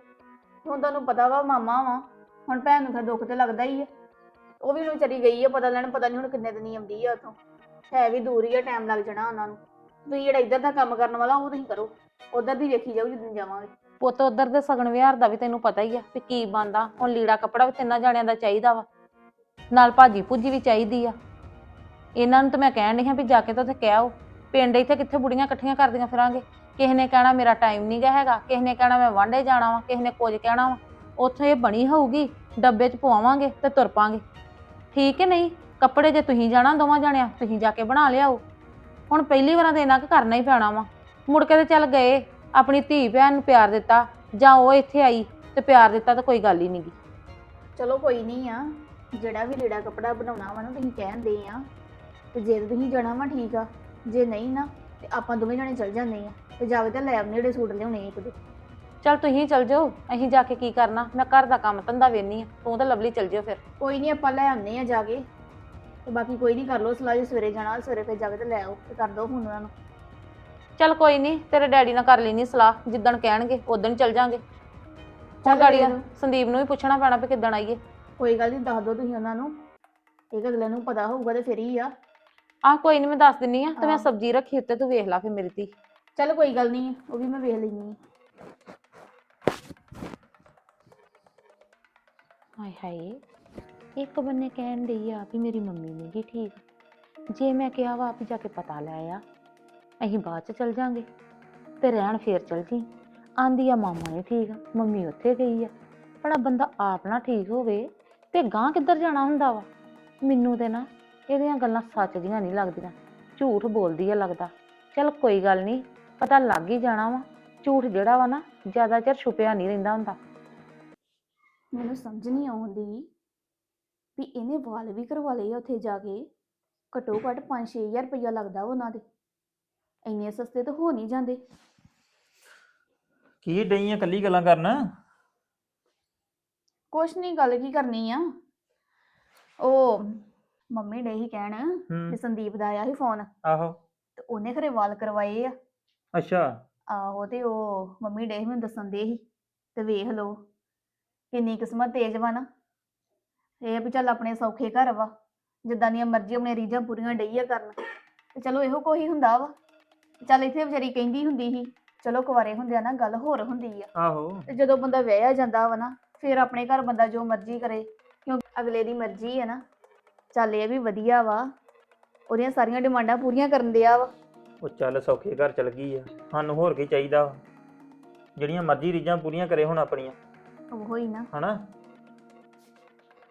ਹੁਣ ਤੁਹਾਨੂੰ ਪਤਾ ਵਾ, ਮਾਮਾ ਵਾ, ਹੁਣ ਭੈਣ ਨੂੰ ਫਿਰ ਦੁੱਖ ਤੇ ਲੱਗਦਾ ਹੀ ਆ। ਉਹ ਵੀ ਹੁਣ ਵਿਚਾਰੀ ਗਈ ਆ, ਪਤਾ ਲੈਣ, ਪਤਾ ਨਹੀਂ ਹੁਣ ਕਿੰਨੇ ਦਿਨ ਹੀ ਆਉਂਦੀ ਆ ਉਥੋਂ। ਹੈ ਵੀ ਦੂਰ ਹੀ ਆ ਟਾਈਮ ਲੱਗ ਜਾਣਾ ਉਹਨਾਂ ਨੂੰ। ਤੁਸੀਂ ਜਿਹੜਾ ਇੱਧਰ ਦਾ ਕੰਮ ਕਰਨ ਵਾਲਾ, ਉਹ ਤੁਸੀਂ ਕਰੋ। ਉਧਰ ਦੀ ਵੇਖੀ ਜਾਓ ਜਦੋਂ ਜਾਵਾਂਗੇ। ਪੁੱਤ, ਉਧਰ ਦੇ ਸਗਨ ਵਿਹਾਰ ਦਾ ਵੀ ਤੈਨੂੰ ਪਤਾ ਹੀ ਆ ਵੀ ਕੀ ਬੰਦਾ ਹੁਣ ਲੀੜਾ ਕੱਪੜਾ ਵੀ ਤਿੰਨਾਂ ਜਾਣਿਆਂ ਦਾ ਚਾਹੀਦਾ ਵਾ। ਨਾਲ ਭਾਜੀ ਭੁੱਜੀ ਵੀ ਚਾਹੀਦੀ ਆ। ਇਹਨਾਂ ਨੂੰ ਤਾਂ ਮੈਂ ਕਹਿਣ ਡਈ ਹਾਂ ਵੀ ਜਾ ਕੇ ਤਾਂ ਉੱਥੇ ਕਹਿ ਆਓ। ਪਿੰਡ ਇੱਥੇ ਕਿੱਥੇ ਬੁੜੀਆਂ ਇਕੱਠੀਆਂ ਕਰਦੀਆਂ ਫਿਰਾਂਗੇ? ਕਿਸੇ ਨੇ ਕਹਿਣਾ ਮੇਰਾ ਟਾਈਮ ਨਹੀਂ ਗਾ ਹੈਗਾ, ਕਿਸੇ ਨੇ ਕਹਿਣਾ ਮੈਂ ਵਾਂਡੇ ਜਾਣਾ ਵਾ, ਕਿਸੇ ਨੇ ਕੁਝ ਕਹਿਣਾ ਵਾ। ਉੱਥੇ ਇਹ ਬਣੀ ਹੋਊਗੀ, ਡੱਬੇ 'ਚ ਪਵਾਵਾਂਗੇ ਤੇ ਤੁਰ ਪਾਂਗੇ ਠੀਕ ਹੈ ਨਹੀਂ? ਕੱਪੜੇ ਜੇ ਤੁਸੀਂ ਜਾਣਾ, ਦੋਵਾਂ ਜਾਣਿਆਂ, ਤੁਸੀਂ ਜਾ ਕੇ ਬਣਾ ਲਿਆਓ। ਹੁਣ ਪਹਿਲੀ ਵਾਰਾਂ ਤੇ ਇੰਨਾ ਕੁ ਕਰਨਾ ਹੀ ਪੈਣਾ ਵਾ। ਮੁੜ ਕੇ ਤੇ ਚੱਲ ਗਏ, ਆਪਣੀ ਧੀ ਭੈਣ ਨੂੰ ਪਿਆਰ ਦਿੱਤਾ, ਜਾਂ ਉਹ ਇੱਥੇ ਆਈ ਤੇ ਪਿਆਰ ਦਿੱਤਾ ਤਾਂ ਕੋਈ ਗੱਲ ਹੀ ਨਹੀਂਗੀ ਚਲੋ ਕੋਈ ਨਹੀਂ ਆ। ਜਿਹੜਾ ਵੀ ਲੀੜਾ ਕਪੜਾ ਬਣਾਉਣਾ ਵਾ ਨਾ ਤੁਸੀਂ ਕਹਿੰਦੇ ਆ ਤੇ ਜੇ ਤੁਸੀਂ ਜਾਣਾ ਵਾ ਠੀਕ ਆ ਜੇ ਨਹੀਂ ਨਾ ਤੇ ਆਪਾਂ ਦੋਵੇਂ ਜਣੇ ਚੱਲ ਜਾਂਦੇ ਆ ਤੇ ਜਾ ਕੇ ਤਾਂ ਲੈ ਆਉਂਦੇ ਜਿਹੜੇ ਸੂਟ ਲਿਆਉਣੇ ਆ ਇੱਕ ਦੋ। ਚੱਲ ਤੁਸੀਂ ਚੱਲ ਜਾਓ ਅਸੀਂ ਜਾ ਕੇ ਕੀ ਕਰਨਾ ਮੈਂ ਘਰ ਦਾ ਕੰਮ ਧੰਦਾ ਵੇਨੀ ਆ ਤੂੰ ਤਾਂ ਲਵਲੀ ਚੱਲ ਜਿਓ ਫਿਰ। ਕੋਈ ਨਹੀਂ ਆਪਾਂ ਲੈ ਆਉਂਦੇ ਆ ਜਾ ਕੇ ਤੇ ਬਾਕੀ ਕੋਈ ਨਹੀਂ ਕਰ ਲਓ ਸਲਾਹ ਜੇ ਸਵੇਰੇ ਜਾਣਾ ਸਵੇਰੇ ਫਿਰ ਜਾ ਕੇ ਤੇ ਲੈ ਆਓ ਤੇ ਕਰ ਦੋ ਹੁਣ ਉਹਨਾਂ ਨੂੰ। ਚੱਲ ਕੋਈ ਨਹੀਂ ਤੇਰੇ ਡੈਡੀ ਨਾਲ ਕਰ ਲੈਣੀ ਸਲਾਹ ਜਿੱਦਣ ਕਹਿਣਗੇ ਉਦੋਂ ਹੀ ਚੱਲ ਜਾਾਂਗੇ। ਹੁਣ ਚੱਲ ਗਾੜੀ। ਸੰਦੀਪ ਨੂੰ ਵੀ ਪੁੱਛਣਾ ਪੈਣਾ ਵੀ ਕਿੱਦਣ ਆਈਏ। ਕੋਈ ਗੱਲ ਨਹੀਂ ਦੱਸ ਦਿਓ ਤੁਸੀਂ ਉਹਨਾਂ ਨੂੰ। ਇਹ ਅਗਲੇ ਨੂੰ ਪਤਾ ਹੋਊਗਾ ਤੇ ਫਿਰ ਹੀ ਆ। ਆਹ ਕੋਈ ਨਹੀਂ ਮੈਂ ਦੱਸ ਦਿੰਨੀ ਆ ਤੇ ਮੈਂ ਹਾਂ। ਸਬਜ਼ੀ ਰੱਖੀ ਉੱਤੇ ਤੂੰ ਵੇਖ ਲੈ ਫਿਰ ਮੇਰੀ ਧੀ। ਚੱਲ ਕੋਈ ਗੱਲ ਨਹੀਂ ਉਹ ਵੀ ਮੈਂ ਵੇਖ ਲੈਣੀ ਆ। ਹਾਏ ਹਾਏ ਇੱਕ ਬੰਨੇ ਕਹਿਣ ਡਈ ਆ ਵੀ ਮੇਰੀ ਮੰਮੀ ਨਹੀਂ ਗੀ ਠੀਕ। ਜੇ ਮੈਂ ਕਿਹਾ ਵਾ ਵੀ ਜਾ ਕੇ ਪਤਾ ਲੈ ਆ ਅਸੀਂ ਬਾਅਦ ਚ ਚਲ ਜਾਾਂਗੇ। ਤੇ ਰਹਿਣ ਫੇਰ ਚਲ ਜੀ। ਆਂਦੀ ਆ ਮਾਮਾ ਨਹੀਂ ਠੀਕ ਮੰਮੀ ਉੱਥੇ ਗਈ ਆ। ਬੜਾ ਬੰਦਾ ਆਪ ਨਾ ਠੀਕ ਹੋਵੇ। ਤੇ ਗਾਂ ਕਿੱਧਰ ਜਾਣਾ ਹੁੰਦਾ ਵਾ? ਮੈਨੂੰ ਤੇ ਨਾ ਇਹਦੀਆਂ ਗੱਲਾਂ ਸੱਚ ਦੀਆਂ ਨਹੀਂ ਲੱਗਦੀਆਂ। ਝੂਠ ਬੋਲਦੀ ਆ ਲੱਗਦਾ। ਚਲ ਕੋਈ ਗੱਲ ਨਹੀਂ ਪਤਾ ਲੱਗ ਹੀ ਜਾਣਾ ਵਾ। ਝੂਠ ਜਿਹੜਾ ਵਾ ਨਾ ਜ਼ਿਆਦਾ ਚਿਰ ਛੁਪਿਆ ਨਹੀਂ ਰਹਿੰਦਾ ਹੁੰਦਾ। ਮੈਨੂੰ ਸਮਝ ਨਹੀਂ ਆਉਂਦੀ ਵੀ ਇਹਨੇ ਵਾਲ ਵੀ ਕਰਵਾ ਲਏ ਆ ਉੱਥੇ ਜਾ ਕੇ। ਘੱਟੋ ਘੱਟ 5-6000 ਰੁਪਇਆ ਲੱਗਦਾ ਉਹਨਾਂ ਦੇ। ਇੰਨੇ ਸਸਤੇ ਤਾਂ ਹੋ ਨਹੀਂ ਜਾਂਦੇ। ਕੀ ਡਈਆਂ ਕੱਲੀ ਗੱਲਾਂ ਕਰਨ? ਕੁਛ ਨਹੀਂ ਗੱਲ ਕੀ ਕਰਨੀ ਆ? ਉਹ ਮੰਮੀ ਨੇ ਹੀ ਕਹਿਣ ਵੀ ਹੂੰ ਸੰਦੀਪ ਦਾ ਆਇਆ ਸੀ ਫੋਨ। ਆਹੋ। ਤੇ ਉਹਨੇ ਘਰੇ ਵਾਲ ਕਰਵਾਏ ਆ। ਅੱਛਾ। ਆਹੋ ਤੇ ਉਹ ਮੰਮੀ ਡੇ ਮੈਨੂੰ ਦੱਸਣ ਦੇ ਸੀ। ਤੇ ਵੇਖ ਲਓ ਕਿੰਨੀ ਕਿਸਮਤ ਤੇਜ਼ ਵਾ ਨਾ। ਇਹ ਆ ਵੀ ਚੱਲ ਆਪਣੇ ਸੌਖੇ ਘਰ ਵਾ। ਜਿੱਦਾਂ ਦੀਆਂ ਮਰਜ਼ੀ ਆਪਣੇ ਰੀਝਾਂ ਪੂਰੀਆਂ ਡਈ ਆ ਕਰਨ। ਤੇ ਚਲੋ ਇਹੋ ਕੋਈ ਹੁੰਦਾ ਵਾ। ਚੱਲ ਇੱਥੇ ਵਿਚਾਰੀ ਕਹਿੰਦੀ ਹੁੰਦੀ ਸੀ ਚਲੋ ਕੁਵਾਰੇ ਹੁੰਦਿਆਂ ਨਾ ਗੱਲ ਹੋਰ ਹੁੰਦੀ ਆ। ਆਹੋ। ਤੇ ਜਦੋਂ ਬੰਦਾ ਵਿਆਹਿਆ ਜਾਂਦਾ ਵਾ ਨਾ ਫਿਰ ਆਪਣੇ ਘਰ ਬੰਦਾ ਜੋ ਮਰਜ਼ੀ ਕਰੇ ਕਿਉਂਕਿ ਅਗਲੇ ਦੀ ਮਰਜ਼ੀ ਹੈ ਨਾ। ਚੱਲ ਇਹ ਵੀ ਵਧੀਆ ਵਾ ਉਹਦੀਆਂ ਸਾਰੀਆਂ ਡਿਮਾਂਡਾਂ ਪੂਰੀਆਂ ਕਰਨ ਦਿਆ ਵਾ। ਉਹ ਚੱਲ ਸੌਖੇ ਘਰ ਚਲ ਗਈ ਆ ਸਾਨੂੰ ਹੋਰ ਕੀ ਚਾਹੀਦਾ ਵਾ? ਜਿਹੜੀਆਂ ਮਰਜ਼ੀ ਰੀਝਾਂ ਪੂਰੀਆਂ ਕਰੇ ਹੁਣ ਆਪਣੀਆਂ ਉਹ ਹੀ ਨਾ। ਹਨਾ?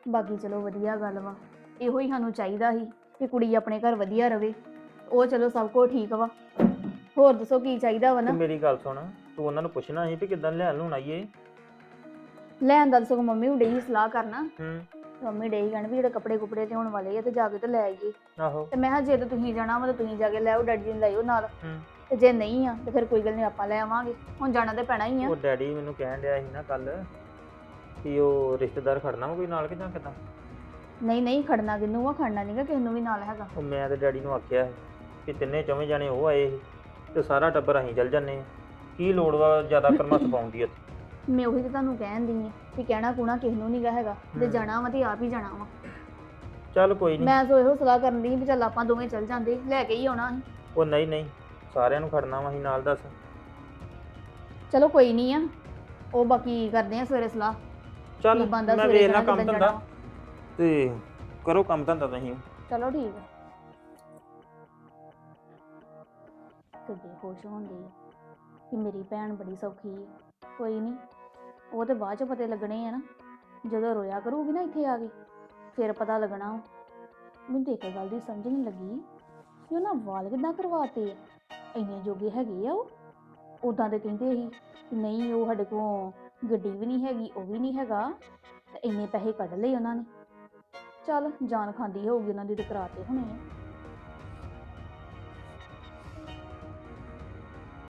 ਬਾਕੀ ਚਲੋ ਵਧੀਆ ਗੱਲ ਵਾ ਇਹੋ ਹੀ ਸਾਨੂੰ ਚਾਹੀਦਾ ਸੀ ਕਿ ਕੁੜੀ ਆਪਣੇ ਘਰ ਵਧੀਆ ਰਵੇ। ਉਹ ਚਲੋ ਸਭ ਕੁਝ ਠੀਕ ਵਾ। ਹੋਰ ਦੱਸੋ ਕੀ ਚਾਹੀਦਾ ਵਾ ਤੇ ਨਾ ਮੇਰੀ ਗੱਲ ਸੁਣ ਤੂੰ ਉਹਨਾਂ ਨੂੰ ਪੁੱਛਣਾ ਸੀ ਵੀ ਕਿੱਦਾਂ ਲੈਣ ਲੂਣ ਆਈਏ। ਲੈਣ ਦਾ ਸਗੋਂ ਮੰਮੀ ਨੂੰ ਡਈ ਸਲਾਹ ਕਰਨਾ। ਹੂੰ। ਮੰਮੀ ਡਈ ਕਹਿਣ ਵੀ ਜਿਹੜੇ ਕੱਪੜੇ ਕੁਪੜੇ ਲਿਆਉਣ ਵਾਲੇ ਆ ਤੇ ਜਾ ਕੇ ਤੇ ਲੈ ਆਈਏ। ਆਹੋ। ਤੇ ਮੈਂ ਕਿਹਾ ਜੇ ਤਾਂ ਤੁਸੀਂ ਜਾਣਾ ਵਾ ਤਾਂ ਤੁਸੀਂ ਜਾ ਕੇ ਲੈ ਆਓ ਡੈਡੀ ਜੀ ਨੂੰ ਲੈ ਆਓ ਨਾਲ। ਹੂੰ। ਤੇ ਜੇ ਨਹੀਂ ਆ ਤੇ ਫਿਰ ਕੋਈ ਗੱਲ ਨਹੀਂ ਆਪਾਂ ਲੈ ਆਵਾਂਗੇ। ਹੁਣ ਜਾਣਾ ਤੇ ਪੈਣਾ ਹੀ ਆ। ਉਹ ਡੈਡੀ ਮੈਨੂੰ ਕਹਿਣ ਡਿਆ ਸੀ ਨਾ ਕੱਲ ਕਿ ਉਹ ਰਿਸ਼ਤੇਦਾਰ ਖੜਨਾ ਵਾ ਕੋਈ ਨਾਲ ਕਿ ਜਾਂ ਕਿੱਦਾਂ? ਨਹੀਂ ਨਹੀਂ ਖੜਨਾ ਕਿੰਨੂੰ ਆ? ਖੜਨਾ ਨਹੀਂਗਾ ਕਿਸੇ ਨੂੰ ਵੀ ਨਾਲ ਹੈਗਾ। ਉਹ ਮੈਂ ਤੇ ਡੈਡੀ ਨੂੰ ਆਖਿਆ ਸੀ ਕਿ ਤਿੰਨੇ ਚੌਵੇਂ ਜਾਣੇ ਉਹ ਆਏ ਸੀ ਤੇ ਸਾਰਾ ਟੱਬਰ ਅਸੀਂ ਚੱਲ ਜੰਨੇ ਕੀ ਲੋੜ ਵਾ ਜ਼ਿਆਦਾ ਕਰਮਤ ਪਾਉਂਦੀ ਉੱਥੇ? ਮੈਂ ਉਹੀ ਤਾਂ ਤੁਹਾਨੂੰ ਕਹਿਣ ਦੀ ਆ ਵੀ ਕਹਿਣਾ ਕੁਣਾ ਕਿਸੇ ਨੂੰ ਨਹੀਂਗਾ ਹੈਗਾ ਜੇ ਹੂੰ। ਜਾਣਾ ਵਾ ਤੇ ਆਪ ਹੀ ਜਾਣਾ ਵਾ। ਚੱਲ ਕੋਈ ਨਹੀਂ ਮੈਂ ਸੋ ਇਹੋ ਸਲਾਹ ਕਰਨ ਦੀ ਵੀ ਚੱਲ ਆਪਾਂ ਦੋਵੇਂ ਚੱਲ ਜਾਂਦੇ ਲੈ ਕੇ ਹੀ ਆਉਣਾ ਸੀ ਉਹ ਨਹੀਂ ਨਹੀਂ ਸਾਰਿਆਂ ਨੂੰ ਖੜਨਾ ਵਾ ਅਸੀਂ ਨਾਲ ਦੱਸ। ਚਲੋ ਕੋਈ ਨਹੀਂ ਆ ਉਹ ਬਾਕੀ ਕਰਦੇ ਆ ਸਵੇਰੇ ਸਲਾਹ। ਚੱਲ ਕੀ ਬਣਦਾ ਮੈਂ ਸਵੇਰੇ ਵੇਖ ਲਾਂ ਜਾਣਾ, ਕੰਮ ਧੰਦਾ। ਤੇ ਕਰੋ ਕੰਮ ਧੰਦਾ ਤੁਸੀਂ। ਚਲੋ ਠੀਕ ਹੈ ਕਿੱਡੇ ਖੁਸ਼ ਹੁੰਦੇ ਕਿ ਮੇਰੀ ਭੈਣ ਬੜੀ ਸੌਖੀ ਹੈ ਕੋਈ ਨਹੀਂ। ਉਹ ਤੇ ਬਾਅਦ ਚ ਪਤੇ ਲੱਗਣੇ ਆ ਨਾ। ਜਦੋਂ ਰੋਇਆ ਕਰੂਗੀ ਨਾ ਇੱਥੇ ਆ ਕੇ, ਫਿਰ ਪਤਾ ਲੱਗਣਾ ਮੈਨੂੰ ਤੇ ਇੱਕ ਗੱਲ ਦੀ ਸਮਝ ਨਹੀਂ ਲੱਗੀ ਕਿ ਉਹਨਾਂ ਵਾਲ ਕਿੱਦਾਂ ਕਰਵਾਤੇ ਆ। ਇੰਨੇ ਜੋਗੇ ਹੈਗੇ ਆ ਉਹ। ਉਦਾਂ ਦੇ ਕਹਿੰਦੇ ਸੀ ਕਿ ਨਹੀਂ, ਉਹ ਸਾਡੇ ਕੋਲ ਗੱਡੀ ਵੀ ਨਹੀਂ ਹੈਗੀ, ਉਹ ਵੀ ਨਹੀਂ ਹੈਗਾ। ਤੇ ਇੰਨੇ ਪੈਸੇ ਕੱਢ ਲਏ ਉਹਨਾਂ ਨੇ। ਚੱਲ ਜਾਨ ਖਾਂਦੀ ਹੋਊਗੀ ਉਹਨਾਂ ਦੀ ਤੇ ਕਰਾਤੇ ਹੋਣੇ ਆ।